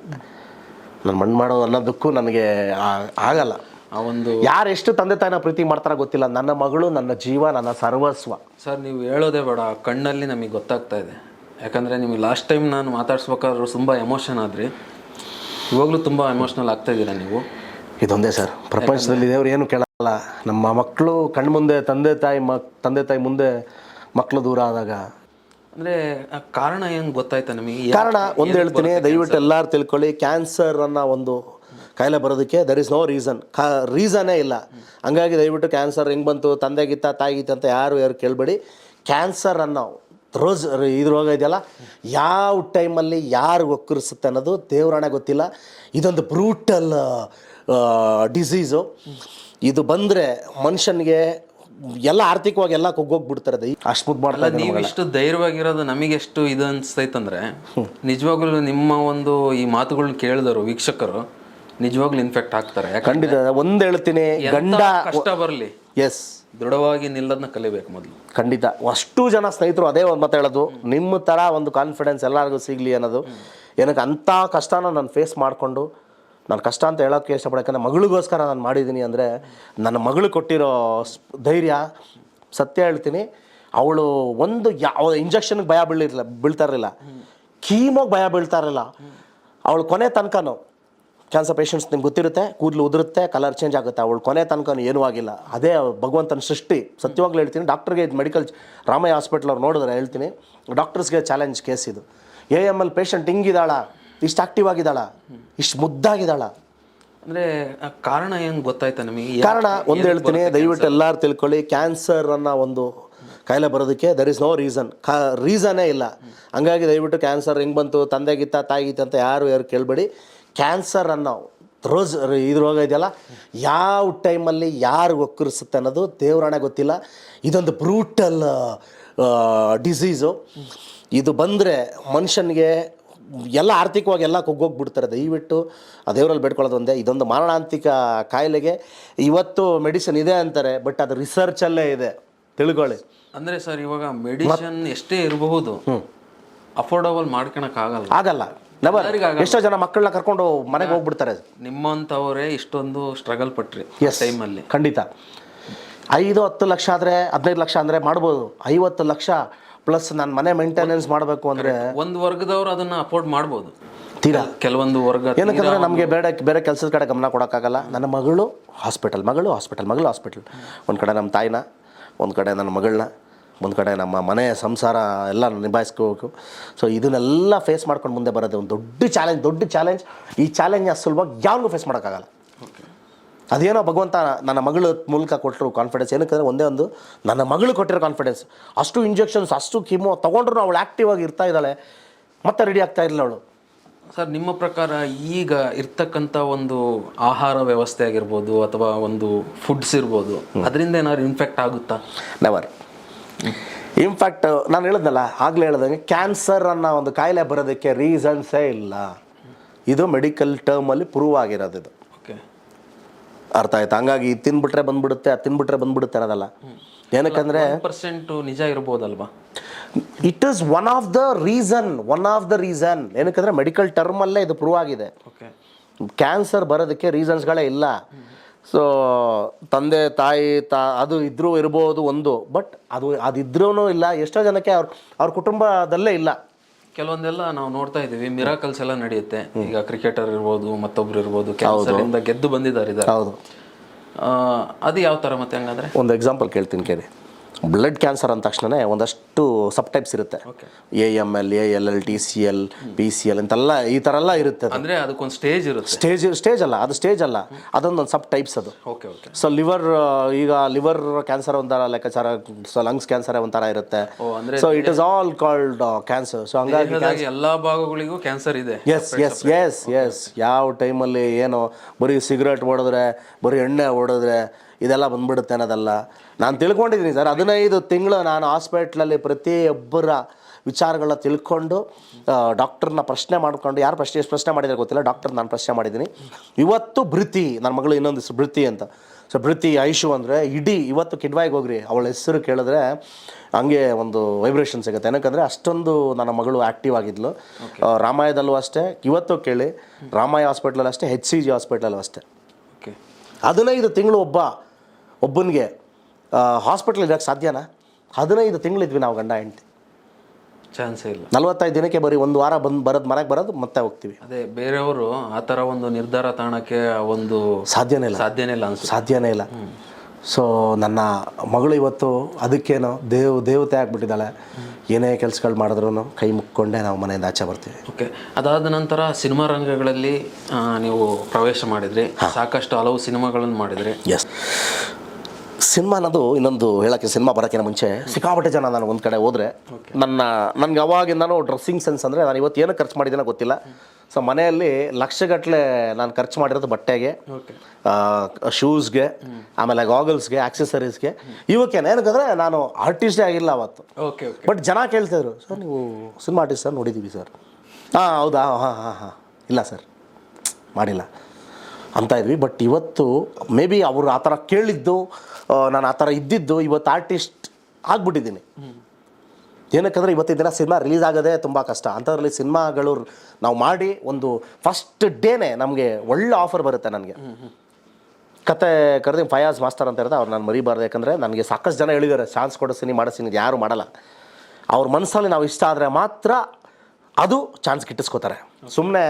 ನಾನು ಮಣ್ಣು ಮಾಡೋದು ಅನ್ನೋದಕ್ಕೂ ನನಗೆ ಆಗಲ್ಲ.
ಆ ಒಂದು
ಯಾರು ಎಷ್ಟು ತಂದೆ ತಾಯಿನ ಪ್ರೀತಿ ಮಾಡ್ತಾರ ಗೊತ್ತಿಲ್ಲ. ನನ್ನ ಮಗಳು ನನ್ನ ಜೀವ ನನ್ನ ಸರ್ವಸ್ವ.
ಸರ್ ನೀವು ಹೇಳೋದೇ ಬೇಡ. ಆ ಕಣ್ಣಲ್ಲಿ ನಮಗೆ ಗೊತ್ತಾಗ್ತಾ ಇದೆ. ಯಾಕಂದರೆ ನಿಮಗೆ ಲಾಸ್ಟ್ ಟೈಮ್ ನಾನು ಮಾತಾಡ್ಸ್ಬೇಕಾದ್ರೂ ತುಂಬ ಎಮೋಷನ್ ಆದ್ರಿ. ಇವಾಗಲೂ ತುಂಬ ಎಮೋಷ್ನಲ್ ಆಗ್ತಾ ಇದ್ದೀರಾ ನೀವು?
ಇದೊಂದೇ ಸರ್. ಪ್ರಪಂಚದಲ್ಲಿ ದೇವ್ರು ಏನು ಕೇಳಲ್ಲ. ನಮ್ಮ ಮಕ್ಕಳು ಕಣ್ಮುಂದೆ ತಂದೆ ತಾಯಿ ಮಕ್ ತಂದೆ ತಾಯಿ ಮುಂದೆ ಮಕ್ಕಳು ದೂರ ಆದಾಗ.
ಅಂದರೆ ಕಾರಣ ಏನು ಗೊತ್ತಾಯ್ತಾ ನಮಗೆ?
ಕಾರಣ ಒಂದು ಹೇಳ್ತೀನಿ ದಯವಿಟ್ಟು ಎಲ್ಲರೂ ತಿಳ್ಕೊಳ್ಳಿ ಕ್ಯಾನ್ಸರ್ ಅನ್ನೋ ಒಂದು ಕಾಯಿಲೆ ಬರೋದಕ್ಕೆ ದರ್ ಇಸ್ ನೋ ರೀಸನ್ ಕಾ ರೀಸನೇ ಇಲ್ಲ. ಹಂಗಾಗಿ ದಯವಿಟ್ಟು ಕ್ಯಾನ್ಸರ್ ಹೆಂಗೆ ಬಂತು ತಂದೆಗಿತ್ತ ತಾಯಿಗಿತ್ತ ಅಂತ ಯಾರು ಯಾರು ಕೇಳಬೇಡಿ. ಕ್ಯಾನ್ಸರ್ ಅನ್ನೋ ರೋಸ್ ಇದು ರೋಗ ಇದೆಯಲ್ಲ? ಯಾವ ಟೈಮಲ್ಲಿ ಯಾರು ಒಕ್ಕರಿಸುತ್ತೆ ಅನ್ನೋದು ದೇವರಾಣೆ ಗೊತ್ತಿಲ್ಲ. ಇದೊಂದು ಬ್ರೂಟಲ್ ಡಿಸೀಸು ಇದು ಬಂದರೆ ಮನುಷ್ಯನಿಗೆ ಎಲ್ಲ ಆರ್ಥಿಕವಾಗಿ ಎಲ್ಲ ಕುಗ್ಗೋಗ್ಬಿಡ್ತಾರೆ ಅಷ್ಟು ಮಾಡಲ್ಲ
ನೀವು ಇಷ್ಟು ಧೈರ್ಯವಾಗಿರೋದು ನಮಗೆಷ್ಟು ಇದು ಅನಿಸ್ತೈತಂದ್ರೆ ನಿಜವಾಗ್ಲೂ ನಿಮ್ಮ ಒಂದು ಈ ಮಾತುಗಳನ್ನ ಕೇಳಿದವರು ವೀಕ್ಷಕರು ನಿಜವಾಗ್ಲೂ ಇನ್ಫೆಕ್ಟ್ ಆಗ್ತಾರೆ.
ಖಂಡಿತ. ಒಂದು ಹೇಳ್ತೀನಿ ಗಂಡ
ಕಷ್ಟ ಬರಲಿ.
ಎಸ್
ದೃಢವಾಗಿ ನಿಲ್ಲೋದನ್ನ ಕಲಿಬೇಕು ಮೊದಲು.
ಖಂಡಿತ. ಅಷ್ಟು ಜನ ಸ್ನೇಹಿತರು ಅದೇ ಒಂದು ಮಾತು ಹೇಳೋದು ನಿಮ್ಮ ಥರ ಒಂದು ಕಾನ್ಫಿಡೆನ್ಸ್ ಎಲ್ಲರಿಗೂ ಸಿಗಲಿ ಅನ್ನೋದು. ಏನಕ್ಕೆ ಅಂಥ ಕಷ್ಟನ ನಾನು ಫೇಸ್ ಮಾಡಿಕೊಂಡು ನಾನು ಕಷ್ಟ ಅಂತ ಹೇಳೋಕ್ಕೆ ಇಷ್ಟಪಡೋಕೆ ಮಗಳಿಗೋಸ್ಕರ ನಾನು ಮಾಡಿದ್ದೀನಿ ಅಂದರೆ ನನ್ನ ಮಗಳು ಕೊಟ್ಟಿರೋ ಧೈರ್ಯ ಸತ್ಯ ಹೇಳ್ತೀನಿ. ಅವಳು ಒಂದು ಯಾವ ಇಂಜೆಕ್ಷನ್ಗೆ ಭಯ ಬೀಳಿರಲಿಲ್ಲ ಬೀಳ್ತಾ ಇರಲಿಲ್ಲ. ಕೀಮೋಗೆ ಭಯ ಬೀಳ್ತಾ ಇರಲಿಲ್ಲ. ಅವಳು ಕೊನೆ ತನಕನೂ ಕ್ಯಾನ್ಸರ್ ಪೇಷಂಟ್ಸ್ ನಿಮ್ಗೆ ಗೊತ್ತಿರುತ್ತೆ ಕೂದಲು ಉದುರುತ್ತೆ ಕಲರ್ ಚೇಂಜ್ ಆಗುತ್ತೆ. ಅವಳು ಕೊನೆ ತನಕ ಏನೂ ಆಗಿಲ್ಲ. ಅದೇ ಭಗವಂತನ ಸೃಷ್ಟಿ. ಸತ್ಯವಾಗ್ಲೂ ಹೇಳ್ತೀನಿ ಡಾಕ್ಟರ್ಗೆ ಇದು ಮೆಡಿಕಲ್ ರಾಮಯ್ಯ ಹಾಸ್ಪಿಟ್ಲ್ ಅವ್ರು ನೋಡಿದ್ರೆ ಹೇಳ್ತೀನಿ ಡಾಕ್ಟರ್ಸ್ಗೆ ಚಾಲೆಂಜ್ ಕೇಸ್ ಇದು. ಎ ಎಂ ಎಲ್ ಪೇಷಂಟ್ ಹಿಂಗಿದ್ದಾಳ ಇಷ್ಟು ಆಕ್ಟಿವ್ ಆಗಿದ್ದಾಳ ಇಷ್ಟು ಮುದ್ದಾಗಿದ್ದಾಳ
ಅಂದರೆ ಕಾರಣ ಏನು ಗೊತ್ತಾಯ್ತಾ ನಿಮಗೆ?
ಕಾರಣ ಒಂದು ಹೇಳ್ತೀನಿ ದಯವಿಟ್ಟು ಎಲ್ಲರೂ ತಿಳ್ಕೊಳ್ಳಿ ಕ್ಯಾನ್ಸರ್ ಅನ್ನೋ ಒಂದು ಕಾಯಿಲೆ ಬರೋದಕ್ಕೆ ದರ್ ಇಸ್ ನೋ ರೀಸನ್ ಕಾ ರೀಸನೇ ಇಲ್ಲ. ಹಂಗಾಗಿ ದಯವಿಟ್ಟು ಕ್ಯಾನ್ಸರ್ ಹೆಂಗೆ ಬಂತು ತಂದೆಗಿತ್ತ ತಾಯಿಗಿತ್ತ ಅಂತ ಯಾರು ಯಾರು ಕೇಳಬೇಡಿ. ಕ್ಯಾನ್ಸರ್ ಅನ್ನೋ ರೋಸ್ ಇದು ರೋಗ ಇದೆಯಲ್ಲ ಯಾವ ಟೈಮಲ್ಲಿ ಯಾರು ಒಕ್ಕರಿಸುತ್ತೆ ಅನ್ನೋದು ದೇವರಾಣೆ ಗೊತ್ತಿಲ್ಲ. ಇದೊಂದು ಬ್ರೂಟಲ್ ಡಿಸೀಸು ಇದು ಬಂದರೆ ಮನುಷ್ಯನಿಗೆ ಎಲ್ಲ ಆರ್ಥಿಕವಾಗಿ ಎಲ್ಲ ಕುಗ್ಗೋಗ್ಬಿಡ್ತಾರೆ. ದಯವಿಟ್ಟು ಆ ದೇವರಲ್ಲಿ ಬೇಡ್ಕೊಳ್ಳೋದು ಒಂದೇ. ಇದೊಂದು ಮಾರಣಾಂತಿಕ ಕಾಯಿಲೆಗೆ ಇವತ್ತು ಮೆಡಿಸಿನ್ ಇದೆ ಅಂತಾರೆ ಬಟ್ ಅದು ರಿಸರ್ಚಲ್ಲೇ ಇದೆ. ತಿಳ್ಕೊಳ್ಳಿ.
ಅಂದರೆ ಸರ್ ಇವಾಗ ಮೆಡಿಸಿನ್ ಎಷ್ಟೇ ಇರಬಹುದು ಅಫೋರ್ಡಬಲ್ ಮಾಡ್ಕೊಳಕ್ಕಾಗಲ್ಲ ಆಗಲ್ಲ.
ಎಷ್ಟೋ ಜನ ಮಕ್ಕಳನ್ನ ಕರ್ಕೊಂಡು ಮನೆಗೆ ಹೋಗ್ಬಿಡ್ತಾರೆ.
ನಿಮ್ಮಂಥವರೇ ಇಷ್ಟೊಂದು ಸ್ಟ್ರಗಲ್ ಪಟ್ರಿ
ಎಸ್
ಟೈಮಲ್ಲಿ
ಖಂಡಿತ. ಐದು ಹತ್ತು ಲಕ್ಷ ಆದರೆ ಹದಿನೈದು ಲಕ್ಷ ಅಂದರೆ ಮಾಡ್ಬೋದು. ಐವತ್ತು ಲಕ್ಷ ಪ್ಲಸ್ ನಾನು ಮನೆ ಮೇಂಟೆನೆನ್ಸ್ ಮಾಡಬೇಕು ಅಂದರೆ
ಒಂದು ವರ್ಗದವ್ರು ಅದನ್ನ ಅಫೋರ್ಡ್ ಮಾಡ್ಬೋದು.
ತೀರಾ.
ಕೆಲವೊಂದು ವರ್ಗ
ಏನಕ್ಕಂದ್ರೆ ನಮಗೆ ಬೇರೆ ಬೇರೆ ಕೆಲಸದ ಕಡೆ ಗಮನ ಕೊಡೋಕ್ಕಾಗಲ್ಲ. ನನ್ನ ಮಗಳು ಹಾಸ್ಪಿಟಲ್ ಮಗಳು ಹಾಸ್ಪಿಟಲ್ ಮಗಳು ಹಾಸ್ಪಿಟಲ್ ಒಂದು ಕಡೆ ನಮ್ಮ ತಾಯಿನ ಒಂದು ಕಡೆ ನನ್ನ ಮಗಳನ್ನ. ಒಂದು ಕಡೆ ನಮ್ಮ ಮನೆ ಸಂಸಾರ ಎಲ್ಲ ನಿಭಾಯಿಸ್ಕೋಬೇಕು. ಸೊ ಇದನ್ನೆಲ್ಲ ಫೇಸ್ ಮಾಡ್ಕೊಂಡು ಮುಂದೆ ಬರೋದು ಒಂದು ದೊಡ್ಡ ಚಾಲೆಂಜ್ ದೊಡ್ಡ ಚಾಲೆಂಜ್ ಈ ಚಾಲೆಂಜ್ ಸುಲಭವಾಗಿ ಯಾರಿಗೂ ಫೇಸ್ ಮಾಡೋಕ್ಕಾಗಲ್ಲ. ಅದೇನೋ ಭಗವಂತ ನನ್ನ ಮಗಳ ಮೂಲಕ ಕೊಟ್ಟರು ಕಾನ್ಫಿಡೆನ್ಸ್ ಏನಕ್ಕೆ ಒಂದೇ ಒಂದು ನನ್ನ ಮಗಳು ಕೊಟ್ಟಿರೋ ಕಾನ್ಫಿಡೆನ್ಸ್ ಅಷ್ಟು ಇಂಜೆಕ್ಷನ್ಸ್ ಅಷ್ಟು ಕಿಮೋ ತೊಗೊಂಡ್ರು ಅವಳು ಆ್ಯಕ್ಟಿವ್ ಆಗಿ ಇರ್ತಾ ಇದ್ದಾಳೆ. ಮತ್ತೆ ರೆಡಿ ಆಗ್ತಾ ಇರಲಿಲ್ಲ ಅವಳು.
ಸರ್ ನಿಮ್ಮ ಪ್ರಕಾರ ಈಗ ಇರ್ತಕ್ಕಂಥ ಒಂದು ಆಹಾರ ವ್ಯವಸ್ಥೆ ಆಗಿರ್ಬೋದು ಅಥವಾ ಒಂದು ಫುಡ್ಸ್ ಇರ್ಬೋದು ಅದರಿಂದ ಏನಾದ್ರು ಇನ್ಫೆಕ್ಟ್ ಆಗುತ್ತಾ?
ನೆವರ್ ಇನ್ಫ್ಯಾಕ್ಟ್ ನಾನು ಹೇಳಿದ್ನಲ್ಲ ಆಗಲೇ ಹೇಳ್ದಂಗೆ ಕ್ಯಾನ್ಸರ್ ಅನ್ನೋ ಒಂದು ಕಾಯಿಲೆ ಬರೋದಕ್ಕೆ ರೀಸನ್ಸೇ ಇಲ್ಲ. ಇದು ಮೆಡಿಕಲ್ ಟರ್ಮಲ್ಲಿ ಪ್ರೂವ್ ಆಗಿರೋದು ಇದು.
ಓಕೆ
ಅರ್ಥ ಆಯ್ತು? ಹಂಗಾಗಿ ಇದು ತಿನ್ಬಿಟ್ರೆ ಬಂದ್ಬಿಡುತ್ತೆ ಅದು ತಿನ್ಬಿಟ್ರೆ ಬಂದ್ಬಿಡುತ್ತೆ ಅನ್ನೋದಲ್ಲ. ಏನಕ್ಕಂದ್ರೆ
ಪರ್ಸೆಂಟ್ ನಿಜ ಇರ್ಬೋದಲ್ವಾ
it is one of the reason one of the reason ಏನಕ್ಕಂದ್ರೆ medical ಟರ್ಮಲ್ಲೇ ಇದು ಪ್ರೂವ್ ಆಗಿದೆ.
ಓಕೆ
ಕ್ಯಾನ್ಸರ್ ಬರೋದಕ್ಕೆ ರೀಸನ್ಸ್ಗಳೇ ಇಲ್ಲ. ಸೊ ತಂದೆ ತಾಯಿ ತಾ ಅದು ಇದ್ರೂ ಇರ್ಬೋದು ಒಂದು ಬಟ್ ಅದು ಅದಿದ್ರೂ ಇಲ್ಲ. ಎಷ್ಟೋ ಜನಕ್ಕೆ ಅವ್ರ ಅವ್ರ ಕುಟುಂಬದಲ್ಲೇ ಇಲ್ಲ.
ಕೆಲವೊಂದೆಲ್ಲ ನಾವು ನೋಡ್ತಾ ಇದೀವಿ ಮಿರಾಕಲ್ಸ್ ಎಲ್ಲ ನಡೆಯುತ್ತೆ. ಈಗ ಕ್ರಿಕೆಟರ್ ಇರ್ಬೋದು ಮತ್ತೊಬ್ರು ಇರ್ಬೋದು ಗೆದ್ದು ಬಂದಿದ್ದಾರೆ
ಹೌದು.
ಅದು ಯಾವ ತರ ಮತ್ತೆ ಹಂಗಂದ್ರೆ?
ಒಂದು ಎಕ್ಸಾಂಪಲ್ ಕೇಳ್ತೀನಿ ಕೇಳಿ. ಬ್ಲಡ್ ಕ್ಯಾನ್ಸರ್ ಅಂದ ತಕ್ಷಣನೇ ಒಂದಷ್ಟು ಸಬ್ ಟೈಪ್ಸ್ ಇರುತ್ತೆ. A M L A L L T C L P C L ಅಂತೆಲ್ಲ ಈ ಥರ ಎಲ್ಲ ಇರುತ್ತೆ
ಅಂದರೆ ಅದಕ್ಕೊಂದು ಸ್ಟೇಜ್ ಇರುತ್ತೆ.
ಸ್ಟೇಜ್ ಸ್ಟೇಜ್ ಅಲ್ಲ ಅದು ಸ್ಟೇಜ್ ಅಲ್ಲ. ಅದೊಂದೊಂದು ಸಬ್ ಟೈಪ್ಸ್ ಅದು.
ಓಕೆ ಓಕೆ
ಸೊ ಲಿವರ್ ಈಗ ಲಿವರ್ ಕ್ಯಾನ್ಸರ್ ಒಂಥರ ಲೆಕ್ಕಾಚಾರ ಸೊ ಲಂಗ್ಸ್ ಕ್ಯಾನ್ಸರ್ ಒಂಥರ ಇರುತ್ತೆ. So it is all called cancer so ಹಂಗಾಗಿ
ಎಲ್ಲ ಎಲ್ಲಾ ಭಾಗಗಳಿಗೂ ಕ್ಯಾನ್ಸರ್ ಇದೆ.
ಎಸ್ ಎಸ್ ಎಸ್ ಎಸ್ ಯಾವ ಟೈಮಲ್ಲಿ ಏನು ಬರೀ ಸಿಗರೇಟ್ ಹೊಡೆದ್ರೆ ಬರೀ ಎಣ್ಣೆ ಹೊಡೆದ್ರೆ ಇದೆಲ್ಲ ಬಂದ್ಬಿಡುತ್ತೆ ಅನ್ನೋದಲ್ಲ. ನಾನು ತಿಳ್ಕೊಂಡಿದ್ದೀನಿ ಸರ್. ಹದಿನೈದು ತಿಂಗಳು ನಾನು ಹಾಸ್ಪಿಟ್ಲಲ್ಲಿ ಪ್ರತಿಯೊಬ್ಬರ ವಿಚಾರಗಳನ್ನ ತಿಳ್ಕೊಂಡು ಡಾಕ್ಟರ್ನ ಪ್ರಶ್ನೆ ಮಾಡ್ಕೊಂಡು ಯಾರು ಪ್ರಶ್ನೆ ಎಷ್ಟು ಪ್ರಶ್ನೆ ಮಾಡಿದ್ರೆ ಗೊತ್ತಿಲ್ಲ ಡಾಕ್ಟರ್ ನಾನು ಪ್ರಶ್ನೆ ಮಾಡಿದ್ದೀನಿ. ಇವತ್ತು ಭೃತಿ ನನ್ನ ಮಗಳು ಇನ್ನೊಂದು ಹೆಸರು ಭೃತಿ ಅಂತ. ಸೊ ಭೃತಿ ಐಶು ಅಂದರೆ ಇಡೀ ಇವತ್ತು ಕಿಡ್ವಾಯಿಗೆ ಹೋಗ್ರಿ. ಅವಳ ಹೆಸರು ಕೇಳಿದ್ರೆ ಹಂಗೆ ಒಂದು ವೈಬ್ರೇಷನ್ ಸಿಗುತ್ತೆ. ಏನಕ್ಕಂದರೆ ಅಷ್ಟೊಂದು ನನ್ನ ಮಗಳು ಆ್ಯಕ್ಟಿವ್ ಆಗಿದ್ಲು. ರಾಮಾಯದಲ್ಲೂ ಅಷ್ಟೇ. ಇವತ್ತು ಕೇಳಿ ರಾಮಾಯ ಹಾಸ್ಪಿಟ್ಲಲ್ಲಿ ಅಷ್ಟೇ ಹೆಚ್ ಸಿ ಜಿ ಹಾಸ್ಪಿಟ್ಲಲ್ಲೂ ಅಷ್ಟೇ.
ಓಕೆ
ಹದಿನೈದು ತಿಂಗಳು ಒಬ್ಬ ಒಬ್ಬನಿಗೆ ಹಾಸ್ಪಿಟ್ಲ್ ಇರೋಕ್ಕೆ ಸಾಧ್ಯನಾ? ಹದಿನೈದು ತಿಂಗಳಿದ್ವಿ ನಾವು ಗಂಡ ಹೆಂಡ್ತಿ.
ಚಾನ್ಸೇ ಇಲ್ಲ.
ನಲ್ವತ್ತೈದು ದಿನಕ್ಕೆ ಬರೀ ಒಂದು ವಾರ ಬಂದು ಬರೋದು ಮನೆಗೆ ಬರೋದು ಮತ್ತೆ ಹೋಗ್ತೀವಿ.
ಅದೇ ಬೇರೆಯವರು ಆ ಥರ ಒಂದು ನಿರ್ಧಾರ ತಾಣಕ್ಕೆ ಒಂದು
ಸಾಧ್ಯನೇ ಇಲ್ಲ.
ಸಾಧ್ಯನೇ ಇಲ್ಲ ಅನ್ಸುತ್ತೆ.
ಸಾಧ್ಯನೇ ಇಲ್ಲ. ಸೊ ನನ್ನ ಮಗಳು ಇವತ್ತು ಅದಕ್ಕೇನೋ ದೇವ್ ದೇವತೆ ಆಗಿಬಿಟ್ಟಿದ್ದಾಳೆ. ಏನೇ ಕೆಲಸಗಳು ಮಾಡಿದ್ರು ಕೈ ಮುಕ್ಕೊಂಡೇ ನಾವು ಮನೆಯಿಂದ ಆಚೆ ಬರ್ತೀವಿ.
ಓಕೆ ಅದಾದ ನಂತರ ಸಿನಿಮಾ ರಂಗಗಳಲ್ಲಿ ನೀವು ಪ್ರವೇಶ ಮಾಡಿದ್ರಿ. ಸಾಕಷ್ಟು ಹಲವು ಸಿನಿಮಾಗಳನ್ನು ಮಾಡಿದ್ರಿ.
ಎಸ್ ಸಿನಿಮಾ ಅನ್ನೋದು ಇನ್ನೊಂದು ಹೇಳೋಕ್ಕೆ ಸಿನಿಮಾ ಬರೋಕ್ಕಿಂತ ಮುಂಚೆ ಸಿಕ್ಕಾಪಟ್ಟೆ ಜನ ನಾನು ಒಂದು ಕಡೆ ಹೋದರೆ ನನ್ನ ನನಗೆ ಅವಾಗಿಂದನೂ ಡ್ರೆಸ್ಸಿಂಗ್ ಸೆನ್ಸ್ ಅಂದರೆ ನಾನು ಇವತ್ತು ಏನು ಖರ್ಚು ಮಾಡಿದ್ದೀನೋ ಗೊತ್ತಿಲ್ಲ. ಸೊ ಮನೆಯಲ್ಲಿ ಲಕ್ಷಗಟ್ಟಲೆ ನಾನು ಖರ್ಚು ಮಾಡಿರೋದು ಬಟ್ಟೆಗೆ ಶೂಸ್ಗೆ ಆಮೇಲೆ ಗಾಗಲ್ಸ್ಗೆ ಆಕ್ಸೆಸರೀಸ್ಗೆ ಇವಕ್ಕೆ ಏನಕ್ಕಂದ್ರೆ ನಾನು ಆರ್ಟಿಸ್ಟೇ ಆಗಿಲ್ಲ ಅವತ್ತು. ಬಟ್ ಜನ ಕೇಳ್ತಿದ್ರು ಸರ್ ನೀವು ಸಿನಿಮಾ ಆರ್ಟಿಸ್ಟ್ ಸರ್ ನೋಡಿದ್ದೀವಿ ಸರ್. ಹಾಂ ಹೌದಾ? ಹಾಂ ಹಾಂ ಹಾಂ. ಇಲ್ಲ ಸರ್ ಮಾಡಿಲ್ಲ. ಅಂತ ಇದ್ವಿ. ಬಟ್ ಇವತ್ತು ಮೇ ಬಿ ಅವರು ಆ ಥರ ಕೇಳಿದ್ದು ನಾನು ಆ ಥರ ಇದ್ದಿದ್ದು ಇವತ್ತು ಆರ್ಟಿಸ್ಟ್ ಆಗ್ಬಿಟ್ಟಿದ್ದೀನಿ. ಏನಕ್ಕಂದ್ರೆ ಇವತ್ತಿನ ದಿನ ಸಿನಿಮಾ ರಿಲೀಸ್ ಆಗೋದೇ ತುಂಬ ಕಷ್ಟ. ಅಂಥದ್ರಲ್ಲಿ ಸಿನಿಮಾಗಳು ನಾವು ಮಾಡಿ ಒಂದು ಫಸ್ಟ್ ಡೇನೇ ನಮಗೆ ಒಳ್ಳೆ ಆಫರ್ ಬರುತ್ತೆ ನನಗೆ. ಕತೆ ಕರೆದಿ ಫಯಾಜ್ ಮಾಸ್ಟರ್ ಅಂತ ಇರುತ್ತೆ ಅವ್ರು ನಾನು ಮರಿಬಾರ್ದು. ಯಾಕಂದರೆ ನನಗೆ ಸಾಕಷ್ಟು ಜನ ಹೇಳಿದ್ದಾರೆ ಚಾನ್ಸ್ ಕೊಡೋ ಸಿನಿ ಮಾಡೋ ಸಿನಿ ಯಾರು ಮಾಡಲ್ಲ. ಅವ್ರ ಮನಸ್ಸಲ್ಲಿ ನಾವು ಇಷ್ಟ ಆದರೆ ಮಾತ್ರ ಅದು ಚಾನ್ಸ್ ಗಿಟ್ಟಿಸ್ಕೋತಾರೆ ಸುಮ್ಮನೆ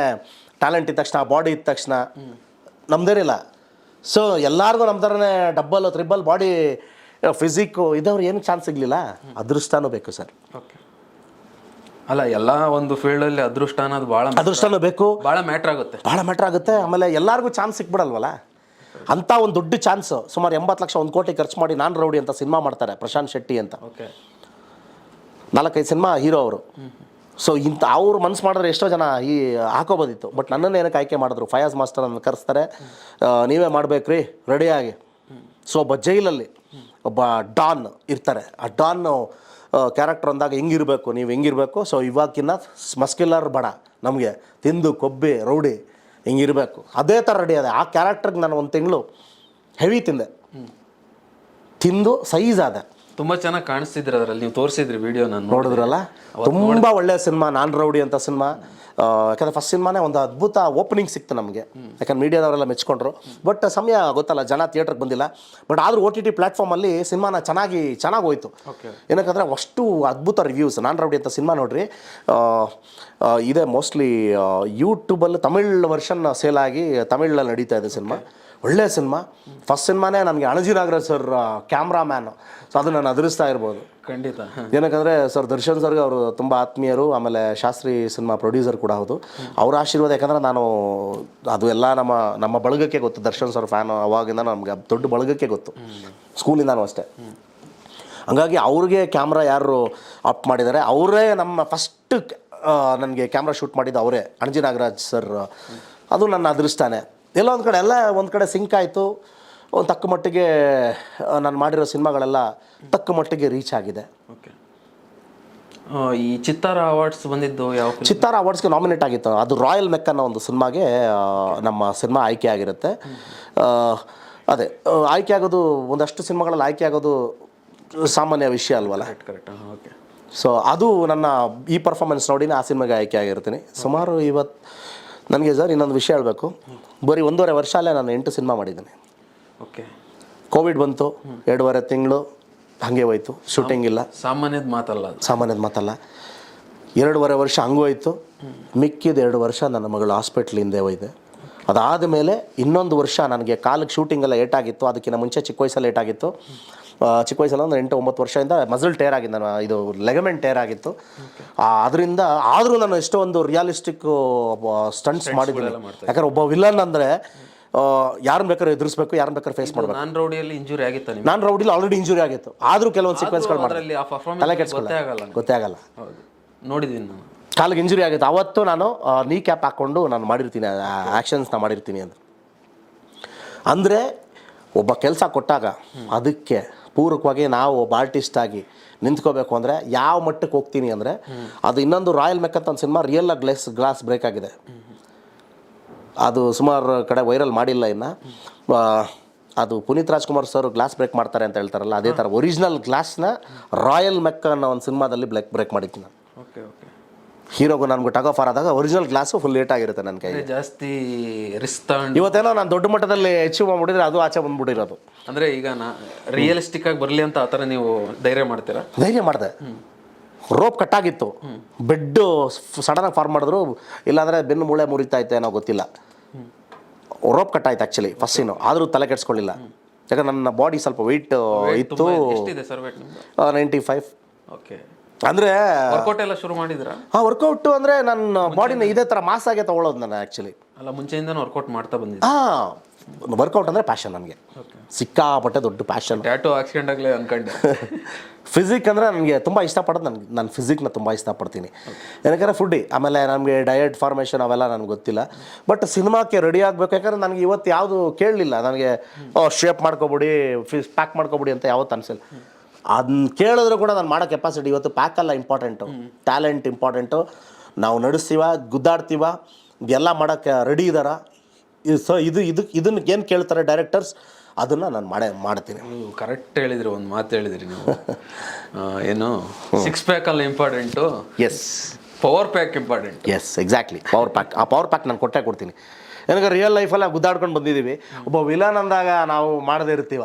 ಟ್ಯಾಲೆಂಟ್ ಇದ್ದ ತಕ್ಷಣ ಬಾಡಿ ಇದ್ದ ತಕ್ಷಣ. ನಮ್ದೇನಿಲ್ಲ ಸೊ ಎಲ್ಲರಿಗೂ ನಮ್ಮ ಥರನೇ ಡಬ್ಬಲ್ ತ್ರಿಬಲ್ ಬಾಡಿ ಫಿಸಿಕ್ಕು ಇದವ್ರು ಏನು ಚಾನ್ಸ್ ಸಿಗಲಿಲ್ಲ. ಅದೃಷ್ಟನೂ ಬೇಕು ಸರ್.
ಓಕೆ ಅಲ್ಲ ಎಲ್ಲ ಒಂದು ಫೀಲ್ಡಲ್ಲಿ ಅದೃಷ್ಟ ಅನ್ನೋದು ಭಾಳ
ಅದೃಷ್ಟನೂ ಬೇಕು.
ಭಾಳ ಮ್ಯಾಟ್ರ್ ಆಗುತ್ತೆ.
ಭಾಳ ಮ್ಯಾಟ್ರ್ ಆಗುತ್ತೆ. ಆಮೇಲೆ ಎಲ್ಲರಿಗೂ ಚಾನ್ಸ್ ಸಿಕ್ಬಿಡಲ್ವಲ್ಲ? ಅಂಥ ಒಂದು ದೊಡ್ಡ ಚಾನ್ಸ್ ಸುಮಾರು ಎಂಬತ್ತು ಲಕ್ಷ ಒಂದು ಕೋಟಿ ಖರ್ಚು ಮಾಡಿ ನಾನು ರೌಡಿ ಅಂತ ಸಿನಿಮಾ ಮಾಡ್ತಾರೆ ಪ್ರಶಾಂತ್ ಶೆಟ್ಟಿ ಅಂತ.
ಓಕೆ
ನಾಲ್ಕೈದು ಸಿನಿಮಾ ಹೀರೋ ಅವರು. ಸೊ ಇಂಥ ಅವ್ರು ಮನ್ಸು ಮಾಡಿದ್ರೆ ಎಷ್ಟೋ ಜನ ಈ ಹಾಕೋಬೋದಿತ್ತು. ಬಟ್ ನನ್ನನ್ನು ಏನಕ್ಕೆ ಆಯ್ಕೆ ಮಾಡಿದ್ರು? ಫಯಾಜ್ ಮಾಸ್ಟರ್ ಅನ್ನು ಕರೆಸ್ತಾರೆ ನೀವೇ ಮಾಡಬೇಕ್ರಿ ರೆಡಿಯಾಗಿ ಸೊ ಒಬ್ಬ ಜೈಲಲ್ಲಿ ಒಬ್ಬ ಡಾನ್ ಇರ್ತಾರೆ. ಆ ಡಾನ್ ಕ್ಯಾರೆಕ್ಟರ್ ಅಂದಾಗ ಹೆಂಗಿರಬೇಕು, ನೀವು ಹೆಂಗಿರಬೇಕು? ಸೊ ಇವಾಗಿನ ಮಸ್ಕ್ಯುಲರ್ ಬಡ ನಮಗೆ. ತಿಂದು, ಕೊಬ್ಬಿ, ರೌಡಿ ಹಿಂಗಿರಬೇಕು? ಅದೇ ಥರ ರೆಡಿ ಅದೇ ಆ ಕ್ಯಾರೆಕ್ಟರ್ಗೆ ನಾನು ಒಂದು ತಿಂಗಳು ಹೆವಿ ತಿಂದೆ. ತಿಂದು ಸೈಜ್ ಆದೆ.
ತುಂಬಾ ಚೆನ್ನಾಗಿ ಕಾಣಿಸ್ತಿದ್ರಿ ಅದರಲ್ಲಿ. ನೀವು ತೋರಿಸಿದ್ರಿ ವಿಡಿಯೋ ನಾನು
ನೋಡಿದ್ರಲ್ಲ? ತುಂಬ ಒಳ್ಳೆಯ ಸಿನಿಮಾ ನಾನ್ ರೌಡಿ ಅಂತ ಸಿನಿಮಾ. ಯಾಕಂದ್ರೆ ಫಸ್ಟ್ ಸಿನಿಮಾನೇ ಒಂದು ಅದ್ಭುತ ಓಪನಿಂಗ್ ಸಿಕ್ತು ನಮಗೆ. ಯಾಕಂದ್ರೆ ಮೀಡಿಯಾದವರೆಲ್ಲ ಮೆಚ್ಕೊಂಡ್ರು ಬಟ್ ಸಮಯ ಗೊತ್ತಲ್ಲ ಜನ ಥಿಯೇಟರ್ಗೆ ಬಂದಿಲ್ಲ. ಬಟ್ ಆದರೂ ಓ ಟಿ ಟಿ ಪ್ಲ್ಯಾಟ್ಫಾರ್ಮಲ್ಲಿ ಸಿನಿಮಾನ ಚೆನ್ನಾಗಿ ಚೆನ್ನಾಗಿ ಹೋಯ್ತು. ಏನಕ್ಕಂದ್ರೆ ಅಷ್ಟು ಅದ್ಭುತ ರಿವ್ಯೂಸ್ ನಾನ್ ರೌಡಿ ಅಂತ ಸಿನಿಮಾ ನೋಡ್ರಿ. ಇದೆ ಮೋಸ್ಟ್ಲಿ ಯೂಟ್ಯೂಬಲ್ಲಿ ತಮಿಳ್ ವರ್ಷನ್ ಸೇಲ್ ಆಗಿ ತಮಿಳಲ್ಲಿ ನಡೀತಾ ಇದೆ ಸಿನಿಮಾ. ಒಳ್ಳೆ ಸಿನಿಮಾ. ಫಸ್ಟ್ ಸಿನಿಮಾನೇ ನನಗೆ Anaji Nagaraj sir cameraman. So ಅದು ನಾನು ಅದರಿಸ್ತಾ ಇರ್ಬೋದು.
ಖಂಡಿತ.
ಏನಕ್ಕಂದರೆ ಸರ್ ದರ್ಶನ್ ಸರ್ಗೆ ಅವರು ತುಂಬ ಆತ್ಮೀಯರು ಆಮೇಲೆ ಶಾಸ್ತ್ರಿ ಸಿನಿಮಾ ಪ್ರೊಡ್ಯೂಸರ್ ಕೂಡ ಹೌದು. ಅವರ ಆಶೀರ್ವಾದ ಯಾಕಂದ್ರೆ ನಾನು ಅದು ಎಲ್ಲ ನಮ್ಮ ನಮ್ಮ ಬಳಗಕ್ಕೆ ಗೊತ್ತು. ದರ್ಶನ್ ಸರ್ ಫ್ಯಾನ್ ಅವಾಗಿಂದ ನಮಗೆ ದೊಡ್ಡ ಬಳಗಕ್ಕೆ ಗೊತ್ತು. ಸ್ಕೂಲಿಂದನೂ ಅಷ್ಟೇ. ಹಂಗಾಗಿ ಅವ್ರಿಗೆ ಕ್ಯಾಮ್ರಾ ಯಾರು ಅಪ್ ಮಾಡಿದ್ದಾರೆ ಅವರೇ ನಮ್ಮ ಫಸ್ಟ್ ನನಗೆ ಕ್ಯಾಮ್ರಾ ಶೂಟ್ ಮಾಡಿದ್ದು ಅವರೇ ಅಣಜಿ ನಾಗರಾಜ್ ಸರ್. ಅದು ನನ್ನ ಅದೃಷ್ಟಾನೆ. ಎಲ್ಲ ಒಂದು ಕಡೆ ಎಲ್ಲ ಒಂದು ಕಡೆ ಸಿಂಕ್ ಆಯಿತು. ಒಂದು ತಕ್ಕ ಮಟ್ಟಿಗೆ ನಾನು ಮಾಡಿರೋ ಸಿನಿಮಾಗಳೆಲ್ಲ ತಕ್ಕ ಮಟ್ಟಿಗೆ ರೀಚ್ ಆಗಿದೆ.
ಓಕೆ ಈ ಚಿತ್ತಾರ ಅವಾರ್ಡ್ಸ್ ಬಂದಿದ್ದು ಯಾವ?
ಚಿತ್ತಾರ ಅವಾರ್ಡ್ಸ್ಗೆ ನಾಮಿನೇಟ್ ಆಗಿತ್ತು. ಅದು ರಾಯಲ್ ಮೆಕ್ ಅನ್ನೋ ಒಂದು ಸಿನಿಮಾಗೆ ನಮ್ಮ ಸಿನಿಮಾ ಆಯ್ಕೆ ಆಗಿರುತ್ತೆ. ಅದೇ ಆಯ್ಕೆ ಆಗೋದು ಒಂದಷ್ಟು ಸಿನಿಮಾಗಳಲ್ಲಿ ಆಯ್ಕೆ ಆಗೋದು ಸಾಮಾನ್ಯ ವಿಷಯ ಅಲ್ವಲ್ಲ?
ಕರೆಕ್ಟ್ ಕರೆಕ್ಟ್ ಓಕೆ
ಸೊ ಅದು ನನ್ನ ಈ ಪರ್ಫಾರ್ಮೆನ್ಸ್ ನೋಡಿನೇ ಆ ಸಿನಿಮಾಗೆ ಆಯ್ಕೆ ಆಗಿರ್ತೀನಿ. ಸುಮಾರು ಇವತ್ತು ನನಗೆ ಸರ್ ಇನ್ನೊಂದು ವಿಷಯ ಹೇಳಬೇಕು. ಬರೀ ಒಂದೂವರೆ ವರ್ಷ ಅಲ್ಲೇ ನಾನು ಎಂಟು ಸಿನಿಮಾ ಮಾಡಿದ್ದೀನಿ.
ಓಕೆ.
ಕೋವಿಡ್ ಬಂತು ಎರಡೂವರೆ ತಿಂಗಳು ಹಾಗೆ ಹೋಯ್ತು ಶೂಟಿಂಗ್ ಇಲ್ಲ.
ಸಾಮಾನ್ಯದ ಮಾತಲ್ಲ
ಸಾಮಾನ್ಯದ ಮಾತಲ್ಲ. ಎರಡೂವರೆ ವರ್ಷ ಹಂಗೂ ಹೋಯ್ತು. ಮಿಕ್ಕಿದ ಎರಡು ವರ್ಷ ನನ್ನ ಮಗಳು ಹಾಸ್ಪಿಟ್ಲಿಂದ ಹೋಯ್ದೆ. ಅದಾದ ಮೇಲೆ ಇನ್ನೊಂದು ವರ್ಷ ನನಗೆ ಕಾಲಕ್ಕೆ ಶೂಟಿಂಗೆಲ್ಲ ಲೇಟಾಗಿತ್ತು ಏಟಾಗಿತ್ತು ಅದಕ್ಕಿಂತ ಮುಂಚೆ ಚಿಕ್ಕ ವಯಸ್ಸಲ್ಲಿ ಏಟಾಗಿತ್ತು ಆ, ಚಿಕ್ಕ ವಯಸ್ಸಲ್ಲ ಒಂದು ಎಂಟು ಒಂಬತ್ತು ವರ್ಷದಿಂದ ಮಸಲ್ ಟೇರ್ ಆಗಿದ್ದು ನಾನು ಇದು ಲೆಗಮೆಂಟ್ ಟೇರ್ ಆಗಿತ್ತು. ಅದರಿಂದ ಆದರೂ ನಾನು ಎಷ್ಟೋ ಒಂದು ರಿಯಾಲಿಸ್ಟಿಕ್ ಸ್ಟಂಟ್ಸ್ ಮಾಡಿದ್ದೀನಿ. ಯಾಕಂದ್ರೆ ಒಬ್ಬ ವಿಲನ್ ಅಂದರೆ ಯಾರನ್ನ ಬೇಕಾದ್ರೆ ಎದುರಿಸಬೇಕು ಯಾರನ್ನ ಬೇಕಾದ್ರೆ ಫೇಸ್ ಮಾಡಬೇಕು.
ನಾನು ರೌಡಿಯಲ್ಲಿ ಇಂಜುರಿ ಆಗಿತ್ತು
ನಾನು ರೌಡಿಯಲ್ಲಿ ಆಲ್ರೆಡಿ ಇಂಜುರಿ ಆಗಿತ್ತು. ಆದರೂ ಕೆಲವೊಂದು ಸೀಕ್ವೆನ್ಸ್ಗಳು
ಗೊತ್ತಾಗಲ್ಲ
ತಲೆ
ಗೊತ್ತೇ ಆಗಲ್ಲ ನೋಡಿದ್ದೀನಿ ನಾನು.
ಕಾಲಿಗೆ ಇಂಜುರಿ ಆಗಿತ್ತು. ಅವತ್ತು ನಾನು ನೀ ಕ್ಯಾಪ್ ಹಾಕ್ಕೊಂಡು ನಾನು ಮಾಡಿರ್ತೀನಿ ಆ್ಯಕ್ಷನ್ಸ್ನ ಮಾಡಿರ್ತೀನಿ ಅಂತ. ಅಂದರೆ ಒಬ್ಬ ಕೆಲಸ ಕೊಟ್ಟಾಗ ಅದಕ್ಕೆ ಪೂರಕವಾಗಿ ನಾವು ಒಬ್ಬ ಆರ್ಟಿಸ್ಟ್ ಆಗಿ ನಿಂತ್ಕೋಬೇಕು ಅಂದರೆ ಯಾವ ಮಟ್ಟಕ್ಕೆ ಹೋಗ್ತೀನಿ ಅಂದರೆ ಅದು ಇನ್ನೊಂದು ರಾಯಲ್ ಮೆಕ್ ಅಂತ ಒಂದು cinema real glass glass break ಆಗಿದೆ. ಅದು ಸುಮಾರು ಕಡೆ ವೈರಲ್ ಮಾಡಿಲ್ಲ ಇನ್ನು. ಅದು Puneeth Rajkumar sir glass break ಮಾಡ್ತಾರೆ ಅಂತ ಹೇಳ್ತಾರಲ್ಲ, ಅದೇ ಥರ ಒರಿಜಿನಲ್ ಗ್ಲಾಸ್ನ ರಾಯಲ್ ಮೆಕ್ ಅನ್ನೋ ಒಂದು ಸಿನಿಮಾದಲ್ಲಿ ಬ್ಲೇಕ್ ಬ್ರೇಕ್ ಮಾಡಿದ್ದೀನಿ ನಾನು.
ಓಕೆ ಓಕೆ
ಹೀರೋಗೂ ನನಗೂ ಟಗ್ ಆಫ್ ಆದಾಗ ಒರಿಜಿನಲ್ ಗ್ಲಾಸು ಫುಲ್ ಲೇಟ್ ಆಗಿರುತ್ತೆ ನನ್ನ ಕೈ
ಜಾಸ್ತಿ ರಿಸ್ಕ್ ತಗೊಂಡು
ಇವತ್ತೇನೋ ನಾನು ದೊಡ್ಡ ಮಟ್ಟದಲ್ಲಿ ಅಚೀವ್ ಮಾಡ್ಬಿಟ್ಟಿದ್ರೆ ಅದು ಆಚೆ ಬಂದ್ಬಿಟ್ಟಿರೋದು.
ಅಂದ್ರೆ ಈಗ ನಾ ರಿಯಲಿಸ್ಟಿಕ್ ಆಗಿ ಬರಲಿ ಅಂತ ಆತರ ನೀವು ಧೈರ್ಯ ಮಾಡ್ತೀರಾ?
ಧೈರ್ಯ ಮಾಡಿದೆ. ರೋಪ್ ಕಟ್ಟಾಗಿತ್ತು. ಬೆಡ್ಡು ಸಡನ್ನಾಗಿ ಫಾರ್ಮ್ ಮಾಡಿದ್ರು. ಇಲ್ಲಾಂದರೆ ಬೆನ್ನು ಮೂಳೆ ಮುರಿತಾ ಇತ್ತು ಏನೋ ಗೊತ್ತಿಲ್ಲ. ರೋಪ್ ಕಟ್ಟಾಯ್ತು ಆ್ಯಕ್ಚುಲಿ ಫಸ್ಟ್ ಸೀನು ಆದರೂ ತಲೆ ಕೆಡಿಸ್ಕೊಳ್ಳಿಲ್ಲ. ಯಾಕಂದ್ರೆ ನನ್ನ ಬಾಡಿ ಸ್ವಲ್ಪ ವೆಯ್ಟ್ ಇತ್ತು.
ಎಷ್ಟಿದೆ ಸರ್
ನೈಂಟಿ ಫೈವ್
ಓಕೆ
ಅಂದರೆ
ವರ್ಕೌಟ್ ಎಲ್ಲ ಶುರು ಮಾಡಿದ್ರ
ಹಾಂ ವರ್ಕೌಟ್ ಅಂದರೆ ನನ್ನ ಬಾಡಿನ ಇದೇ ಥರ ಮಾಸಾಗೆ ತಗೊಳ್ಳೋದು ನಾನು ಆ್ಯಕ್ಚುಲಿ
ಅಲ್ಲ ಮುಂಚೆಯಿಂದನೂ ವರ್ಕೌಟ್ ಮಾಡ್ತಾ ಬಂದಿದ್ದೆ
ಹಾಂ ವರ್ಕೌಟ್ ಅಂದರೆ ಪ್ಯಾಷನ್ ನನಗೆ ಸಿಕ್ಕಾಪಟ್ಟೆ ದೊಡ್ಡ ಪ್ಯಾಷನ್
ಆಕ್ಸಿಡೆಂಟ್ ಹಾಕ್ಸ್ಕೊಂಡಾಗ್ಲೇ ಅನ್ಕೊಂಡೆ.
ಫಿಸಿಕ್ ಅಂದರೆ ನನಗೆ ತುಂಬ ಇಷ್ಟಪಡೋದು ನನಗೆ ನಾನು ಫಿಸಿಕ್ನ ತುಂಬ ಇಷ್ಟಪಡ್ತೀನಿ. ಯಾಕಂದ್ರೆ ಫುಡ್ಡಿ ಆಮೇಲೆ ನಮಗೆ ಡಯಟ್ ಫಾರ್ಮೇಷನ್ ಅವೆಲ್ಲ ನನಗೆ ಗೊತ್ತಿಲ್ಲ. ಬಟ್ ಸಿನಿಮಾಕ್ಕೆ ರೆಡಿ ಆಗಬೇಕು ಯಾಕಂದ್ರೆ ನನಗೆ ಇವತ್ತು ಯಾವುದು ಕೇಳಲಿಲ್ಲ. ನನಗೆ ಶೇಪ್ ಮಾಡ್ಕೊಬಿಡಿ ಫಿಸ್ ಪ್ಯಾಕ್ ಮಾಡ್ಕೊಬಿಡಿ ಅಂತ ಯಾವತ್ತು ಅನಿಸಿಲ್ಲ. ಅದನ್ನ ಕೇಳಿದ್ರು ಕೂಡ ನಾನು ಮಾಡೋ ಕೆಪಾಸಿಟಿ ಇವತ್ತು ಪ್ಯಾಕಲ್ಲ ಇಂಪಾರ್ಟೆಂಟು ಟ್ಯಾಲೆಂಟ್ ಇಂಪಾರ್ಟೆಂಟು ನಾವು ನಡೆಸ್ತೀವ ಗುದ್ದಾಡ್ತೀವ ಎಲ್ಲ ಮಾಡೋಕ್ಕೆ ರೆಡಿ ಇದ್ದಾರ ಸೊ ಇದು ಇದು ಇದನ್ನ ಏನು ಕೇಳ್ತಾರೆ ಡೈರೆಕ್ಟರ್ಸ್ ಅದನ್ನು ನಾನು ಮಾಡೇ ಮಾಡ್ತೀನಿ.
ನೀವು ಕರೆಕ್ಟ್ ಹೇಳಿದ್ರಿ ಒಂದು ಮಾತು ಹೇಳಿದ್ರಿ ನೀವು. ಏನು? ಸಿಕ್ಸ್ ಪ್ಯಾಕ್ ಅಲ್ಲ important
yes
power pack important
yes exactly power pack ಆ ಪವರ್ ಪ್ಯಾಕ್ ನಾನು ಕೊಟ್ಟೆ ಕೊಡ್ತೀನಿ. ನನಗೆ ರಿಯಲ್ ಲೈಫಲ್ಲಿ ಗುದ್ದಾಡ್ಕೊಂಡು ಬಂದಿದ್ದೀವಿ. ಒಬ್ಬ ವಿಲನ್ ಅಂದಾಗ ನಾವು ಮಾಡದೇ ಇರ್ತೀವ.